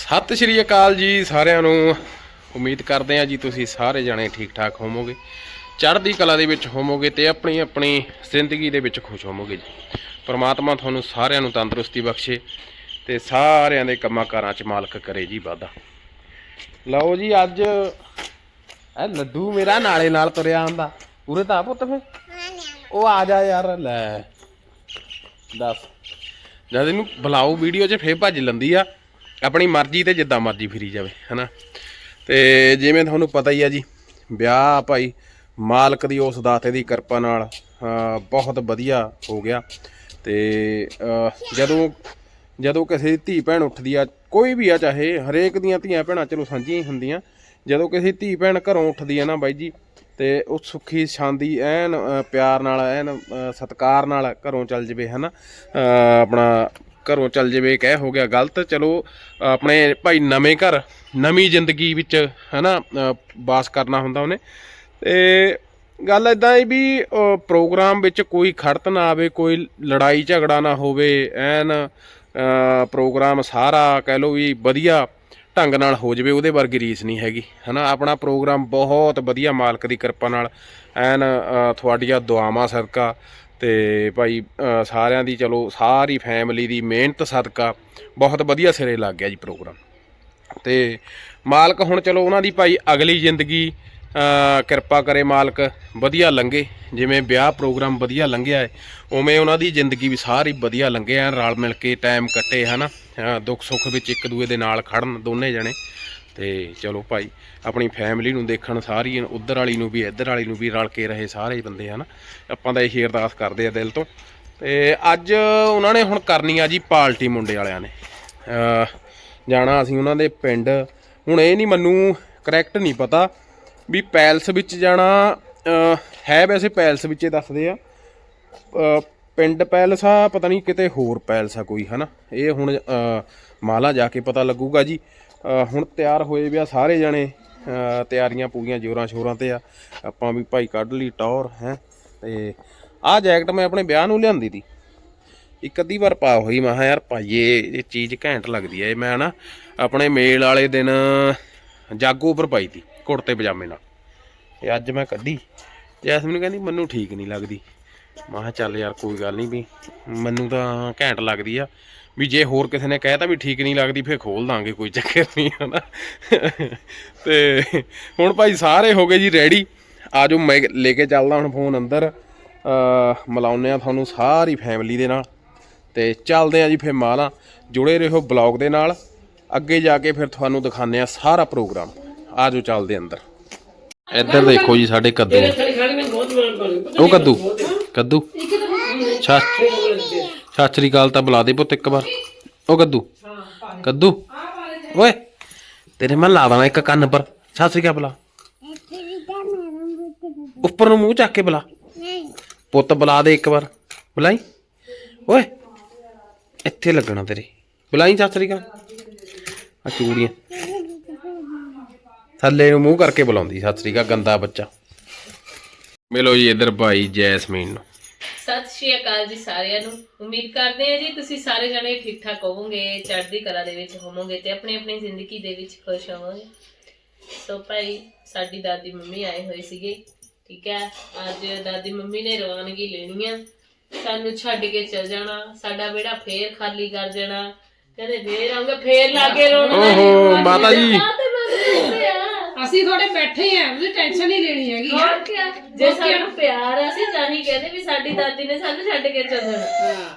ਸਤਿ ਸ਼੍ਰੀ ਅਕਾਲ ਜੀ ਸਾਰਿਆਂ ਨੂੰ। ਉਮੀਦ ਕਰਦੇ ਹਾਂ ਜੀ ਤੁਸੀਂ ਸਾਰੇ ਜਣੇ ਠੀਕ ਠਾਕ ਹੋਵੋਗੇ। ਚੜ੍ਹਦੀ ਕਲਾ ਦੇ ਵਿੱਚ ਹੋਵੋਗੇ ਤੇ ਆਪਣੀ ਆਪਣੀ ਜ਼ਿੰਦਗੀ ਦੇ ਵਿੱਚ ਖੁਸ਼ ਹੋਵੋਗੇ ਜੀ। ਪਰਮਾਤਮਾ ਤੁਹਾਨੂੰ ਸਾਰਿਆਂ ਨੂੰ ਤੰਦਰੁਸਤੀ ਬਖਸ਼ੇ ਤੇ ਸਾਰਿਆਂ ਦੇ ਕੰਮਾਂ ਕਾਰਾਂ 'ਚ ਮਾਲਕ ਕਰੇ ਜੀ ਵਾਧਾ। ਲਓ ਜੀ ਅੱਜ ਇਹ ਲੱਡੂ ਮੇਰਾ ਨਾਲੇ ਨਾਲ ਤੁਰਿਆ ਆਂਦਾ ਪੂਰੇ ਤਾਂ ਆ ਪੁੱਤ ਫੇ। ਉਹ ਆ ਜਾ ਯਾਰ, ਲੈ। ਦੱਸ। ਜਦ ਇਹਨੂੰ ਬੁਲਾਓ ਵੀਡੀਓ 'ਚ ਫੇਰ ਭੱਜ ਲੰਦੀ ਆ। ਆਪਣੀ ਮਰਜ਼ੀ ਤੇ ਜਿੱਦਾਂ ਮਰਜ਼ੀ ਫਿਰੀ ਜਾਵੇ ਹਨਾ? ਤੇ ਜਿਵੇਂ ਤੁਹਾਨੂੰ ਪਤਾ ਹੀ ਆ ਜੀ ਵਿਆਹ ਭਾਈ ਮਾਲਕ ਦੀ ਉਸ ਦਾਤੇ ਦੀ ਕਿਰਪਾ ਨਾਲ ਬਹੁਤ ਵਧੀਆ ਹੋ ਗਿਆ। ਤੇ ਜਦੋਂ ਜਦੋਂ ਕਿਸੇ ਦੀ ਧੀ ਭੈਣ ਉੱਠਦੀ ਆ ਕੋਈ ਵੀ ਆ ਚਾਹੇ ਹਰੇਕ ਦੀਆਂ ਧੀਆਂ ਭੈਣਾਂ ਚਲੋ ਸਾਂਝੀਆਂ ਹੀ ਹੁੰਦੀਆਂ ਜਦੋਂ ਕਿਸੇ ਧੀ ਭੈਣ ਘਰੋਂ ਉੱਠਦੀ ਆ ਨਾ ਬਾਈ ਜੀ ਤੇ ਉਹ ਸੁੱਖੀ ਸ਼ਾਂਦੀ ਐਨ ਪਿਆਰ ਨਾਲ ਐਨ ਅਹ, ਸਤਿਕਾਰ ਨਾਲ ਘਰੋਂ ਚੱਲ ਜਵੇ ਹਨਾ? ਅਹ, ਆਪਣਾ ਘਰੋਂ ਚੱਲ ਜਵੇ ਕਹਿ ਹੋ ਗਿਆ ਗਲਤ ਚਲੋ ਆਪਣੇ ਭਾਈ ਨਵੇਂ ਘਰ ਨਵੀਂ ਜ਼ਿੰਦਗੀ ਵਿੱਚ ਹਨਾ ਅਹ, ਵਾਸ ਕਰਨਾ ਹੁੰਦਾ ਉਹਨੇ। ਤੇ ਗੱਲ ਇਦਾਂ ਹੈ ਵੀ ਪ੍ਰੋਗਰਾਮ ਵਿੱਚ ਕੋਈ ਖੜਤ ਨਾ ਆਵੇ ਕੋਈ ਲੜਾਈ ਝਗੜਾ ਨਾ ਹੋਵੇ ਐਨ ਪ੍ਰੋਗਰਾਮ ਸਾਰਾ ਕਹਿ ਲਓ ਵੀ ਵਧੀਆ ਢੰਗ ਨਾਲ ਹੋ ਜਾਵੇ ਉਹਦੇ ਵਰਗੀ ਰੀਸ ਨਹੀਂ ਹੈਗੀ ਹਨਾ। ਆਪਣਾ ਪ੍ਰੋਗਰਾਮ ਬਹੁਤ ਵਧੀਆ ਮਾਲਕ ਦੀ ਕਿਰਪਾ ਨਾਲ ਐਨ ਤੁਹਾਡੀਆਂ ਦੁਆਵਾਂ ਸਦਕਾ ਤੇ ਭਾਈ ਸਾਰਿਆਂ ਦੀ ਚਲੋ ਸਾਰੀ ਫੈਮਿਲੀ ਦੀ ਮਿਹਨਤ ਸਦਕਾ ਬਹੁਤ ਵਧੀਆ ਸਿਰੇ ਲੱਗ ਗਿਆ ਜੀ ਪ੍ਰੋਗਰਾਮ ਤੇ ਮਾਲਕ ਹੁਣ ਚਲੋ ਉਹਨਾਂ ਦੀ ਭਾਈ ਅਗਲੀ ਜ਼ਿੰਦਗੀ ਕਿਰਪਾ ਕਰੇ ਮਾਲਕ ਵਧੀਆ ਲੰਘੇ। ਜਿਵੇਂ ਵਿਆਹ ਪ੍ਰੋਗਰਾਮ ਵਧੀਆ ਲੰਘਿਆ ਹੈ ਉਵੇਂ ਉਹਨਾਂ ਦੀ ਜ਼ਿੰਦਗੀ ਵੀ ਸਾਰੀ ਵਧੀਆ ਲੰਘਿਆ ਰਲ ਮਿਲ ਕੇ ਟਾਈਮ ਕੱਟੇ ਹਨਾ। ਅ, ਦੁੱਖ ਸੁੱਖ ਵਿੱਚ ਇੱਕ ਦੂਏ ਦੇ ਨਾਲ ਖੜਨ ਦੋਨੇ ਜਣੇ। ਤੇ ਚਲੋ ਭਾਈ, ਆਪਣੀ ਫੈਮਿਲੀ ਨੂੰ ਦੇਖਣ ਸਾਰੀ ਉਧਰ ਵਾਲੀ ਨੂੰ ਵੀ, ਇੱਧਰ ਵਾਲੀ ਨੂੰ ਵੀ ਰਲ ਕੇ ਰਹੇ ਸਾਰੇ ਬੰਦੇ, ਹਨਾ? ਆਪਾਂ ਤਾਂ ਇਹੀ ਅਰਦਾਸ ਕਰਦੇ ਆ ਦਿਲ ਤੋਂ। ਤੇ ਅੱਜ ਉਹਨਾਂ ਨੇ ਹੁਣ ਕਰਨੀ ਆ ਜੀ ਪਾਰਟੀ ਮੁੰਡੇ ਵਾਲਿਆਂ ਨੇ। ਜਾਣਾ ਅਸੀਂ ਉਹਨਾਂ ਦੇ ਪਿੰਡ। ਹੁਣ ਇਹ ਨਹੀਂ ਮੈਨੂੰ ਕਰੈਕਟ ਨਹੀਂ ਪਤਾ ਵੀ ਪੈਲਸ ਵਿੱਚ ਜਾਣਾ ਹੈ ਵੈਸੇ ਪੈਲਸ ਵਿੱਚ ਹੀ ਦੱਸਦੇ ਆ। ਪਿੰਡ ਪੈਲਸ ਆ, ਪਤਾ ਨਹੀਂ ਕਿਤੇ ਹੋਰ ਪੈਲਸ ਆ ਕੋਈ, ਹਨਾ? ਇਹ ਹੁਣ ਮਾਲਾ ਜਾ ਕੇ ਪਤਾ ਲੱਗੂਗਾ ਜੀ। ਹੁਣ ਤਿਆਰ ਹੋਏ ਵੀ ਆ ਸਾਰੇ ਜਣੇ। ਤਿਆਰੀਆਂ ਪੂਰੀਆਂ ਜੋਰਾਂ ਸ਼ੋਰਾਂ ਤੇ ਆ। ਆਪਾਂ ਵੀ ਭਾਈ ਕੱਢ ਲਈ ਟੌਰ, ਹੈ। ਤੇ ਆਹ ਜੈਕਟ ਮੈਂ ਆਪਣੇ ਵਿਆਹ ਨੂੰ ਲਿਆਂਦੀ ਤੀ। ਇੱਕ ਅੱਧੀ ਵਾਰ ਪਾ ਹੋਈ, ਮੈਂ ਕਿਹਾ ਯਾਰ ਭਾਈਏ ਇਹ ਚੀਜ਼ ਘੈਂਟ ਲੱਗਦੀ ਐ ਇਹ ਮੈਂ ਨਾ ਆਪਣੇ ਮੇਲ ਵਾਲੇ ਦਿਨ ਜਾਗੋ ਉੱਪਰ ਪਾਈ ਤੀ, ਕੁੜਤੇ ਪਜਾਮੇ ਨਾਲ। ਤੇ ਅੱਜ ਮੈਂ ਕੱਢੀ। ਜੈਸਮੀਨ ਕਹਿੰਦੀ, ਮੈਨੂੰ ਠੀਕ ਨਹੀਂ ਲੱਗਦੀ। ਮੈਂ ਕਿਹਾ, ਚੱਲ ਯਾਰ, ਕੋਈ ਗੱਲ ਨਹੀਂ ਵੀ, ਮੈਨੂੰ ਤਾਂ ਘੈਂਟ ਲੱਗਦੀ ਆ। ਵੀ ਜੇ ਹੋਰ ਕਿਸੇ ਨੇ ਕਹਿਤਾ ਵੀ ਠੀਕ ਨਹੀਂ ਲੱਗਦੀ ਫੇਰ ਖੋਲ ਦਾਂਗੇ ਕੋਈ ਚੱਕਰ ਨਹੀਂ ਹਨਾ? ਤੇ ਹੁਣ ਭਾਈ ਸਾਰੇ ਹੋ ਗਏ ਜੀ ਰੈਡੀ ਆਜੋ ਮੈਂ ਲੈ ਕੇ ਚੱਲਦਾ ਹੁਣ ਫੋਨ ਅੰਦਰ। ਮਿਲਾਉਂਦੇ ਆ ਤੁਹਾਨੂੰ ਸਾਰੀ ਫੈਮਿਲੀ ਦੇ ਨਾਲ। ਤੇ ਚੱਲਦੇ ਆ ਜੀ ਫਿਰ ਮਾਲਾ। ਜੁੜੇ ਰਹੋ ਬਲੌਗ ਦੇ ਨਾਲ। ਅੱਗੇ ਜਾ ਕੇ ਫਿਰ ਤੁਹਾਨੂੰ ਦਿਖਾਉਂਦੇ ਆ ਸਾਰਾ ਪ੍ਰੋਗਰਾਮ ਆਜੋ ਚੱਲਦੇ ਅੰਦਰ। ਇੱਧਰ ਦੇਖੋ ਜੀ ਸਾਡੇ ਕੱਦੂ। ਉਹ ਕੱਦੂ? ਕੱਦੂ? ਛਾ ਸਤਿ ਸ੍ਰੀ ਅਕਾਲ ਤਾਂ ਬੁਲਾ ਦੇ ਪੁੱਤ ਇੱਕ ਵਾਰ। ਉਹ ਕੱਦੂ ਕੱਦੂ ਓਏ, ਤੇਰੇ ਮੈਂ ਲਾ ਦੇਣਾ ਇੱਕ ਕੰਨ ਪਰ। ਸਤਿ ਸ੍ਰੀ ਅਕਾਲ ਬੁਲਾ। ਉੱਪਰ ਨੂੰ ਮੂੰਹ ਚੱਕ ਕੇ ਬੁਲਾ। ਪੁੱਤ ਬੁਲਾ ਦੇ ਇੱਕ ਵਾਰ। ਬੁਲਾਈ। ਓਏ, ਇੱਥੇ ਲੱਗਣਾ ਤੇਰੇ। ਬੁਲਾਈ ਸਤਿ ਸ੍ਰੀ ਅਕਾਲ। ਆ ਚੂੜੀਆਂ। ਥੱਲੇ ਨੂੰ ਮੂੰਹ ਕਰਕੇ ਬੁਲਾਉਂਦੀ। ਸਤਿ ਸ੍ਰੀ ਅਕਾਲ, ਗੰਦਾ ਬੱਚਾ। ਮਿਲੋ ਜੀ ਇਧਰ ਭਾਈ ਜੈਸਮੀਨ ਨੂੰ। ਸਤਿ ਸ਼੍ਰੀ ਅਕਾਲ ਜੀ ਸਾਰਿਆਂ ਨੂੰ। ਉਮੀਦ ਕਰਦੇ ਹਾਂ ਜੀ ਤੁਸੀਂ ਸਾਰੇ ਜਣੇ ਠੀਕ ਠਾਕ ਹੋਵੋਗੇ ਚੜ੍ਹਦੀ ਕਲਾ ਦੇ ਵਿੱਚ ਹੋਵੋਗੇ ਤੇ ਆਪਣੀ ਆਪਣੀ ਜ਼ਿੰਦਗੀ ਦੇ ਵਿੱਚ ਖੁਸ਼ ਹੋਵੋਗੇ। ਸੋ ਭਾਈ ਸਾਡੀ ਦਾਦੀ ਮੰਮੀ ਆਏ ਹੋਏ ਸੀਗੇ ਠੀਕ ਹੈ? ਅੱਜ ਦਾਦੀ ਮੰਮੀ ਨੇ ਰਵਾਨਗੀ ਲੈਣੀ ਆ। ਸਾਨੂੰ ਛੱਡ ਕੇ ਚਲ ਜਾਣਾ ਸਾਡਾ ਬੇੜਾ ਫੇਰ ਖਾਲੀ ਕਰ ਜਾਣਾ ਕਹਿੰਦੇ ਫੇਰ ਆਉਂਗੇ ਫੇਰ ਲਾਗੇ ਰੋਣ। ਓਹੋ ਮਾਤਾ ਜੀ। ਅਸੀਂ ਥੋੜੇ ਬੈਠੇ ਆ ਉਹਦੀ ਟੈਨਸ਼ਨ ਨਹੀਂ ਲੈਣੀ ਹੈਗੀ ਹੋਰ ਜੇ ਸਾਨੂੰ ਪਿਆਰ ਆ ਅਸੀਂ ਤਾਂ ਹੀ ਕਹਿੰਦੇ ਵੀ ਸਾਡੀ ਦਾਦੀ ਨੇ ਸਾਨੂੰ ਛੱਡ ਕੇ ਚੱਲ ਜਾਣਾ ਹਾਂ।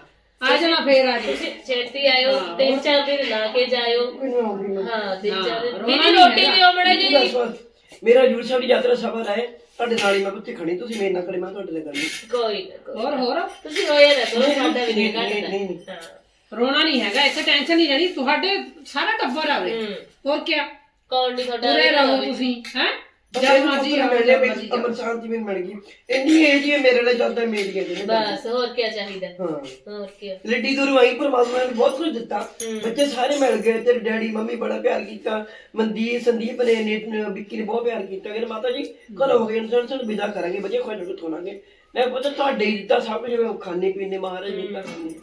ਆ ਜਾਣਾ ਫੇਰ ਆ ਜੀ ਤੁਸੀਂ ਛੇਤੀ ਆਇਓ ਤਿੰਨ ਚਾਰ ਦਿਨ ਲਾ ਕੇ ਜਾਇਓ। ਹਾਂ ਤਿੰਨ ਚਾਰ ਦਿਨ। ਰੋਣਾ ਦੀਦੀ ਨਹੀਂ ਰੋਟੀ ਹੈਗਾ। ਦਿਓ ਮੜਾ ਜੀ ਮੇਰਾ ਜੂਰ ਸਾਹਿਬ ਦੀ ਯਾਤਰਾ ਸਫਲ ਹੈ। ਤੁਹਾਡੇ ਨਾਲ ਹੀ ਮੈਂ ਉੱਥੇ ਖੜੀ ਤੁਸੀਂ ਮੇਰੇ ਨਾਲ ਖੜੇ ਮੈਂ ਤੁਹਾਡੇ ਨਾਲ ਕਰਨੀ ਕੋਈ ਨਾ ਕੋਈ ਹੋਰ ਹੋਰ? ਤੁਸੀਂ ਰੋਇਆ ਨਾ ਕਰੋ ਸਾਡਾ ਵੀ ਨਹੀਂ ਨਹੀਂ, ਨਹੀਂ, ਨਹੀਂ। ਘਟਦਾ ਹਾਂ। ਰੋਣਾ ਨਹੀਂ ਹੈਗਾ ਇੱਥੇ ਟੈਨਸ਼ਨ ਨਹੀਂ ਲੈਣੀ ਤੁਹਾਡੇ ਸਾਰਾ ਟੱਬਰ ਆਵੇ। ਹੂੰ। ਹੋਰ ਕੀ ਕੌਣ ਨਹੀਂ ਤੁਹਾਡਾ ਪੂਰੇ ਰਹਿਣਾ ਰਹੋ ਵੀ। ਤੁਸੀਂ ਹੈ? ਜਦ ਜਦ ਮਰਜ਼ੀ ਮਰਜ਼ੀ ਆਓ ਮਿਲ ਜਦ ਲੈ ਮਰਜ਼ੀ ਅਮਰ ਸ਼ਾਂਤੀ ਮੈਨੂੰ ਮਿਲ ਗਈ। ਇੰਨੀ ਏਜ ਹੀ ਮੇਰੇ ਲਈ ਜਾਂਦਾ ਮੇਰੀਆਂ ਜਿਹੜੇ ਬਸ ਹੋਰ ਕੀ ਚਾਹੀਦਾ? ਹਾਂ। ਹੋਰ ਕੀ ਲੱਡੀ ਦੂਰ ਆਈ ਪਰਮਾਤਮਾ ਨੇ ਬਹੁਤ ਕੁਝ ਦਿੱਤਾ। ਬੱਚੇ ਸਾਰੇ ਮਿਲ ਗਏ ਤੇਰੇ ਡੈਡੀ ਮੰਮੀ ਬੜਾ ਪਿਆਰ ਕੀਤਾ। ਮਨਦੀਪ ਸੰਦੀਪ ਨੇ ਨੇ ਵਿੱਕੀ ਨੇ ਬਹੁਤ ਪਿਆਰ ਕੀਤਾ। ਕਹਿੰਦੇ ਮਾਤਾ ਜੀ ਕੱਲ ਹੋ ਗਏ ਇਨਸਾਨ ਸਾਨੂੰ ਵਿਦਾ ਕਰਾਂਗੇ। ਬੱਚੇ ਖੁਸ਼ ਹੋ ਕੇ ਥੋਣਾਂਗੇ ਮੈਂ ਪੁੱਤ ਤੁਹਾਡੇ ਹੀ ਦਿੱਤਾ ਸਭ ਕੁਝ ਮੈਂ ਖਾਣੇ ਪੀਣੇ ਮਹਾਰਾਜ ਦਿੱਤਾ ਖਾਣੇ।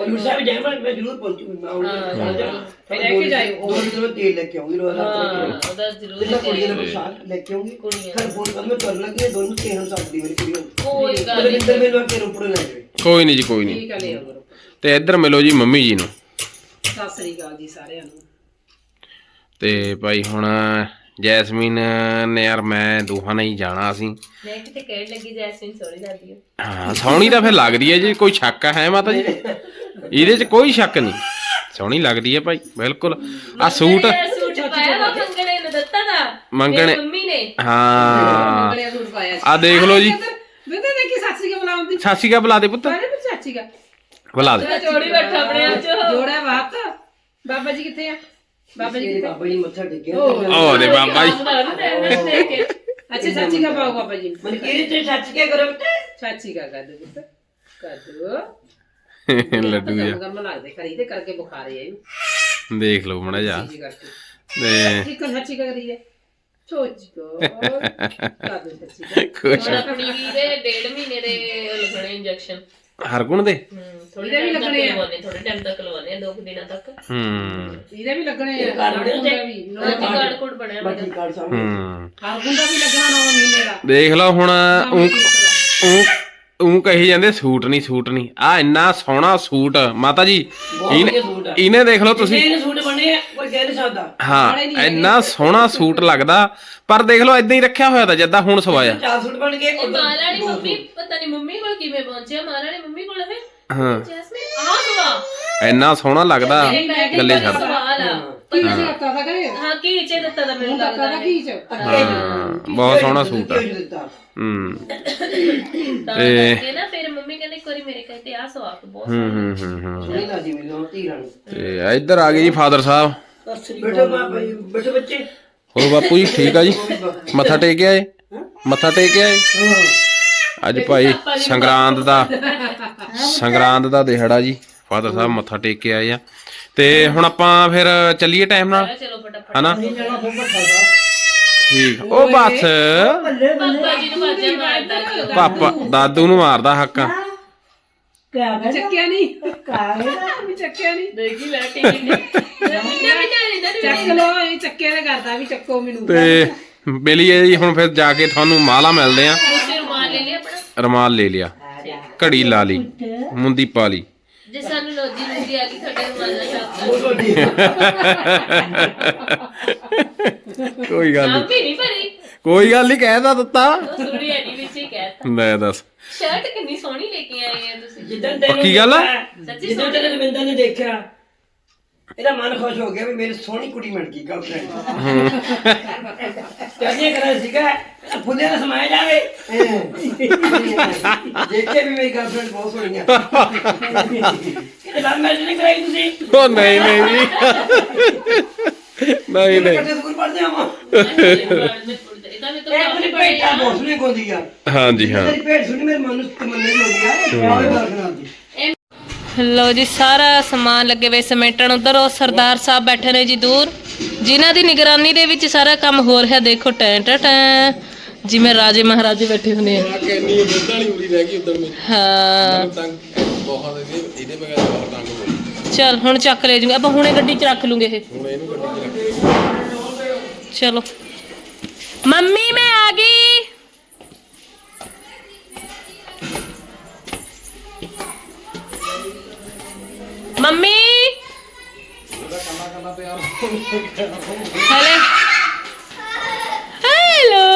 ਹਜੂਰ ਸਾਹਿਬ ਜਾਵਾਂ ਮੈਂ ਜ਼ਰੂਰ ਪਹੁੰਚੂਗੀ ਮੈਂ ਆਉਂਗਾ ਫਿਰ ਲੈ ਕੇ ਜਾਇਓ। ਦੋ ਕਿਲੋ ਤੇਲ ਲੈ ਕੇ ਆਉਂਗੀ ਰੋਜ਼ ਹਾਂ ਰਾਤ ਉਹਦਾ ਜ਼ਰੂਰ ਇਹਦਾ ਕੁੜੀਆਂ ਦਾ ਲੈ ਪ੍ਰਸ਼ਾਦ ਲੈ ਕੇ ਆਉਂਗੀ ਕੁੜੀਆਂ। ਘਰ ਫੋਨ ਕਰ ਮੈਂ ਤੁਰ ਲੱਗੀ ਦੋਨੋਂ ਤੇਲ ਸਕਦੀ ਮੇਰੀ ਕੁੜੀਆਂ ਕੋਈ ਗੱਲ ਮਤਲਬ ਨਹੀਂ ਇੰਦਰ ਮੈਨੂੰ ਆ ਕੇ ਰੋਪੜ ਲੈ ਜਾਵੇ। ਕੋਈ ਨਹੀਂ ਜੀ ਕੋਈ ਨਹੀਂ। ਠੀਕ ਆ ਲੈ ਆਓ। ਤੇ ਇੱਧਰ ਮਿਲੋ ਜੀ ਮੰਮੀ ਜੀ ਨੂੰ। ਸਤਿ ਸ੍ਰੀ ਅਕਾਲ ਜੀ ਸਾਰਿਆਂ ਨੂੰ। ਤੇ ਭਾਈ ਹੁਣ ਜੈਸਮੀਨ ਨੇ ਯਾਰ ਮੈਂ ਦੋਹਾਂ ਨੇ ਹੀ ਜਾਣਾ ਅਸੀਂ ਮੈਂ ਕਿਤੇ ਕਹਿਣ ਲੱਗੀ ਜੈਸਮੀਨ ਸੋਹਣੀ ਲੱਗਦੀ ਹੈ ਹਾਂ ਸੋਹਣੀ ਤਾਂ ਫਿਰ ਲੱਗਦੀ ਹੈ ਜੀ ਕੋਈ ਸ਼ੱਕ ਹੈ ਮਾਤਾ ਜੀ? ਇਹਦੇ 'ਚ ਕੋਈ ਸ਼ੱਕ ਨਹੀਂ। ਸੋਹਣੀ ਲੱਗਦੀ ਹੈ ਭਾਈ ਬਿਲਕੁਲ। ਆ ਸੂਟ ਮੰਗਣੇ ਦਾ ਸੂਟ ਪਾਇਆ ਵਾ ਮੰਗਣੇ ਨੇ ਦਿੱਤਾ ਦਾ ਮੰਗਣੇ- ਮੇਰੀ ਮੰਮੀ ਨੇ। ਹਾਂ। ਮੰਗਲਿਆ ਸੂਟ ਪਾਇਆ ਆ ਦੇਖ ਲਓ ਜੀ। ਬਿੰਦੇ ਨੇ ਕੀ ਸਤਿ ਸ੍ਰੀ ਅਕਾਲ ਕਾ ਬੁਲਾ ਦੇ ਪੁੱਤ। ਸਾਰੇ ਦਾ ਬੁਲਾ ਦੇ। ਚੋੜੀ ਬੈਠਾ ਆਪਣੇ ਆਪ ਚ। ਜੋੜਾ ਬਾਤ ਬਾਬਾ ਜੀ ਕਿੱਥੇ ਆ? ਬਾਬਾ ਜੀ ਕਿੱਥੇ? ਬਾਬਾ ਜੀ ਮੱਥਾ ਟੇਕਿਆ ਓ ਦੇ ਬਾਬਾ ਜੀ। ਕੇ। ਅੱਛਾ ਚਾਚੀ ਦਾ ਪਾਓ ਬਾਬਾ ਜੀ। ਮਨ ਕਿਹੜੀ ਤੇ ਸੱਚ ਕੇ ਕਰੋ ਬੇਟਾ। ਚਾਚੀ ਦਾ ਕਰ ਦੋ ਪੁੱਤ। ਕਰ ਦੋ ਲੱਡੂ ਗਰਮ ਜਾ ਗਰਮ ਲੱਗਦੇ ਖਰੀਦੇ ਕਰਕੇ ਬੁਖਾਰੇ ਆਈ। ਦੇਖ ਲਓ ਮੜਾ ਜਾ। ਜੀ ਕਰਕੇ ਤੇ ਠੀਕ ਹੈ ਚਾਚੀ ਕਾ ਕਰੀਏ? ਚੋਚ ਕੋ ਕਰ ਦੋ ਚਾਚੀ ਦਾ ਖੁਸ਼ ਹੁਣ ਆਪਣੀ ਵੀ ਦੇ ਡੇਢ ਮਹੀਨੇ ਦੇ ਲੱਗਣੇ ਇੰਜੈਕਸ਼ਨ ਹਰਗੁਣ ਦੇ? ਥੋੜੀ ਇਹਦੇ ਵੀ ਲੱਗਣੇ ਆ। ਲਵਾਉਣੇ ਥੋੜੇ ਟਾਈਮ ਤੱਕ ਲਵਾਉਣੇ ਆ ਦੋ ਕੁ ਦਿਨਾਂ ਤੱਕ। ਹੂੰ। ਇਹਦੇ ਵੀ ਲੱਗਣੇ ਆ। ਕਾਰਡ ਬਣੇ ਹਰਗੁਣ ਦਾ ਵੀ ਹਾਂਜੀ ਕਾਰਡ। ਕੋਡ ਬਣਿਆ ਬਾਕੀ ਕਾਰਡ ਸਾਹਮਣੇ। ਹੂੰ। ਹਰਗੁਣ ਦਾ ਵੀ ਲੱਗਣਾ 9 ਮਹੀਨੇ ਦਾ। ਦੇਖ ਲਓ ਹੁਣ ਉਹ ਉਹ ਕਹੀ ਜਾਂਦੇ ਸੂਟ ਨਹੀਂ ਸੂਟ ਨਹੀਂ। ਆ ਇੰਨਾ ਸੋਹਣਾ ਸੂਟ ਮਾਤਾ ਜੀ ਇਹਨੇ ਵਧੀਆ ਸੂਟ ਆ। ਇਹਨੇ ਦੇਖ ਲਓ ਤੁਸੀਂ। ਇਹਨੇ ਸੂਟ ਬਣੇ ਆ ਕੋਈ ਕਹਿ ਨਹੀਂ ਸਕਦਾ। ਹਾਂ ਇੰਨਾ ਸੋਹਣਾ ਸੂਟ ਲੱਗਦਾ। ਪਰ ਦੇਖ ਲਓ ਇਦਾਂ ਹੀ ਰੱਖਿਆ ਹੋਇਆ ਤਾਂ ਜਦਾਂ ਹੁਣ ਸਵਾਇਆ। ਚਾਰ ਸੂਟ ਬਣ ਗਏ ਇਹ ਮਾਂ ਵਾਲੀ ਮੰਮੀ ਪਤਾ ਨਹੀਂ ਮੰਮੀ ਕੋਲ ਕਿਵੇਂ ਪਹੁੰਚਿਆ ਮਾਂ ਵਾਲੀ ਮੰਮੀ ਕੋਲ ਹੈ ਹਾਂ। ਜੈਸਮੀਨ ਆਹ ਸਵਾ। ਇੰਨਾ ਸੋਹਣਾ ਲੱਗਦਾ ਗੱਲੇ ਛੱਡ। ਸਵਾਲ ਆ। ਕੀ ਚ ਦਿੱਤਾ ਤਾਂ ਕਰੇ? ਹਾਂ ਕੀ ਚੇ ਦਿੱਤਾ ਦਾ ਮੈਨੂੰ ਲੱਗਦਾ। ਚ ਹਾਂ ਬਹੁਤ ਸੋਹਣਾ ਸੂਟ ਆ। ਹੂੰ। ਤਾਂ ਕਰਕੇ ਨਾ ਫਿਰ ਮੰਮੀ ਕਹਿੰਦੇ ਇੱਕ ਵਾਰੀ ਮੇਰੇ ਕਹਿੰਦੇ ਆ ਸਵਾ ਕੇ ਬਹੁਤ ਹੂੰ ਹੂੰ ਹੂੰ ਹੂੰ। ਸੋਹਣੀ ਲੱਗਦੀ ਮੈਨੂੰ ਧੀਰਾਂ ਨੂੰ। ਤੇ ਇੱਧਰ ਆ ਗਏ ਜੀ ਫਾਦਰ ਸਾਹਿਬ। ਬੇਟੇ ਮਾਂ ਭਾਈ ਬੇਟੇ ਬੱਚੇ। ਹੋਰ ਬਾਪੂ ਜੀ ਠੀਕ ਆ ਜੀ? ਮੱਥਾ ਟੇਕ ਆਏ? ਮੱਥਾ ਟੇਕ ਆਏ? ਹਾਂ। ਅੱਜ ਭਾਈ ਸੰਗਰਾਂਦ ਦਾ ਸੰਗਰਾਂਦ ਦਾ ਦਿਹਾੜਾ ਜੀ। ਫਾਦਰ ਸਾਹਿਬ ਮੱਥਾ ਟੇਕ ਕੇ ਆਏ ਆ। ਤੇ ਹੁਣ ਆਪਾਂ ਫਿਰ ਚੱਲੀਏ ਟਾਈਮ ਨਾਲ? ਚਲੋ ਫਟਾਫਟ। ਹਨਾ? ਜਾਣਾ ਫਿਰ ਬੱਠਾ ਦਾ ਠੀਕ ਉਹ ਬਸ। ਪਾਪਾ ਜੀ ਨੂੰ ਵਾਜਾ ਮਾਰਦਾ। ਪਾਪਾ ਦਾਦੂ ਨੂੰ ਮਾਰਦਾ ਹੱਕਾ ਚੱਕਿਆ ਨਹੀਂ। ਵੀ ਚੱਕਿਆ ਨਹੀਂ। ਦੇਖੀ ਲੈ ਨੇ। ਚੱਕ ਇਹ ਚੱਕਿਆ ਨੇ ਕਰਦਾ ਵੀ ਚੱਕੋ ਮੈਨੂੰ। ਤੇ ਬੇਲੀਏ ਜੀ ਹੁਣ ਫਿਰ ਜਾ ਕੇ ਤੁਹਾਨੂੰ ਮਾਲਾ ਮਿਲਦੇ ਆ। ਰੁਮਾਲ ਲੈ ਲਿਆ ਆਪਣਾ? ਰਮਾਲ ਲੈ ਲਿਆ। ਘੜੀ ਲਾ ਲਈ। ਮੁੰਦੀ ਪਾ ਲਈ। ਜੇ ਸਾਨੂੰ ਲੋਜੀ ਲੋਜੀ ਆ ਗਈ ਤੁਹਾਡੇ ਰੁਮਾਲ ਨਾਲ ਤੁਹਾਡੀ ਕੋਈ ਗੱਲ ਨਹੀਂ ਆਪ ਨਹੀਂ ਭਰੀ। ਕੋਈ ਗੱਲ ਨਹੀਂ ਕਹਿਦਾ ਦਿੱਤਾ। ਉਹ ਸੁਣੀ ਐ ਨਹੀਂ ਵਿੱਚ ਹੀ ਕਹਿਤਾ ਲੈ ਦੱਸ। ਸ਼ਰਟ ਕਿੰਨੀ ਸੋਹਣੀ ਲੈ ਕੇ ਆਏ ਆ ਤੁਸੀਂ। ਜਿੱਦਣ ਤੈਨੂੰ ਪੱਕੀ ਗੱਲ ਆ? ਦੇਖਿਆ, ਸੱਚੀ ਜਿੱਦਣ ਤੈਨੂੰ ਰਵਿੰਦਰ ਨੇ ਦੇਖਿਆ ਇਹਦਾ ਮਨ ਖੁਸ਼ ਹੋ ਗਿਆ ਵੀ ਮੇਰੀ ਸੋਹਣੀ ਕੁੜੀ ਮਿਲ ਗਈ ਗਰਲਫ੍ਰੈਂਡ ਕਹਿੰਦੇ ਕਰਾ ਸੀਗਾ ਫੁੱਲੇ ਦਾ ਸਮਾਇਆ ਜਾਵੇ। ਦੇਖੇ ਵੀ ਮੇਰੀ ਗਰਲਫ੍ਰੈਂਡ ਬਹੁਤ ਸੋਹਣੀ ਆ। ਕਿਤੇ ਲਵ ਮੈਰਿਜ ਨਹੀਂ ਕਰਾਈ ਤੁਸੀਂ? ਉਹ ਨਹੀਂ ਨਹੀਂ ਜੀ। ਨਹੀਂ। ਨਹੀਂ ਸਕੂਲ ਪੜ੍ਹਦੇ ਆਵਾਂ ਇਹਦਾ ਵੀ ਇਹ ਆਪਣੀ ਭੇਟ ਆ। ਬਹੁਤ ਸੋਹਣੀ ਗੋਦੀ ਆ। ਹਾਂਜੀ ਹਾਂ। ਤੇਰੀ ਭੇਟ ਸੁਣੀ ਮੇਰੇ ਮਨ ਨੂੰ ਤਮੰਨੇ ਹੋ। ਗਿਆ ਆਵੇ ਬਰਖਣਾ ਦੀ ਲੋ ਜੀ ਸਾਰਾ ਸਮਾਨ ਲੱਗੇ ਵੇ ਸਮੇਟਣ ਉਧਰ। ਉਹ ਸਰਦਾਰ ਸਾਹਿਬ ਬੈਠੇ ਨੇ ਜੀ ਦੂਰ। ਜਿਨ੍ਹਾਂ ਦੀ ਨਿਗਰਾਨੀ ਦੇ ਵਿੱਚ ਸਾਰਾ ਕੰਮ ਹੋ ਰਿਹਾ ਦੇਖੋ ਟੈਂ ਟੈਂ ਟੈਂ। ਜਿਵੇਂ ਰਾਜੇ ਮਹਾਰਾਜੇ ਬੈਠੇ ਹੁੰਦੇ ਆ। ਕਿੰਨੀ ਦੁੱਧ ਵਾਲੀ ਉਰੀ ਰਹਿ ਗਈ ਉਧਰ ਮੇ ਹਾਂ। ਤੰਗ ਬਹੁਤ ਇਹਦੇ ਇਹਦੇ ਬਗੈਰ ਬਹੁਤ ਤੰਗ ਹੋਈ ਚਲ ਹੁਣ ਚੱਕ ਲੈ ਜੂਗੇ। ਆਪਾਂ ਹੁਣੇ ਗੱਡੀ 'ਚ ਰੱਖ ਲੂਗੇ ਇਹ। ਹੁਣ ਇਹਨੂੰ ਗੱਡੀ 'ਚ ਰੱਖ ਚਲੋ। ਮੰਮੀ ਮੈਂ ਆ ਗਈ। ਮੰਮੀ। ਹੈਲੋ। ਹੈਲੋ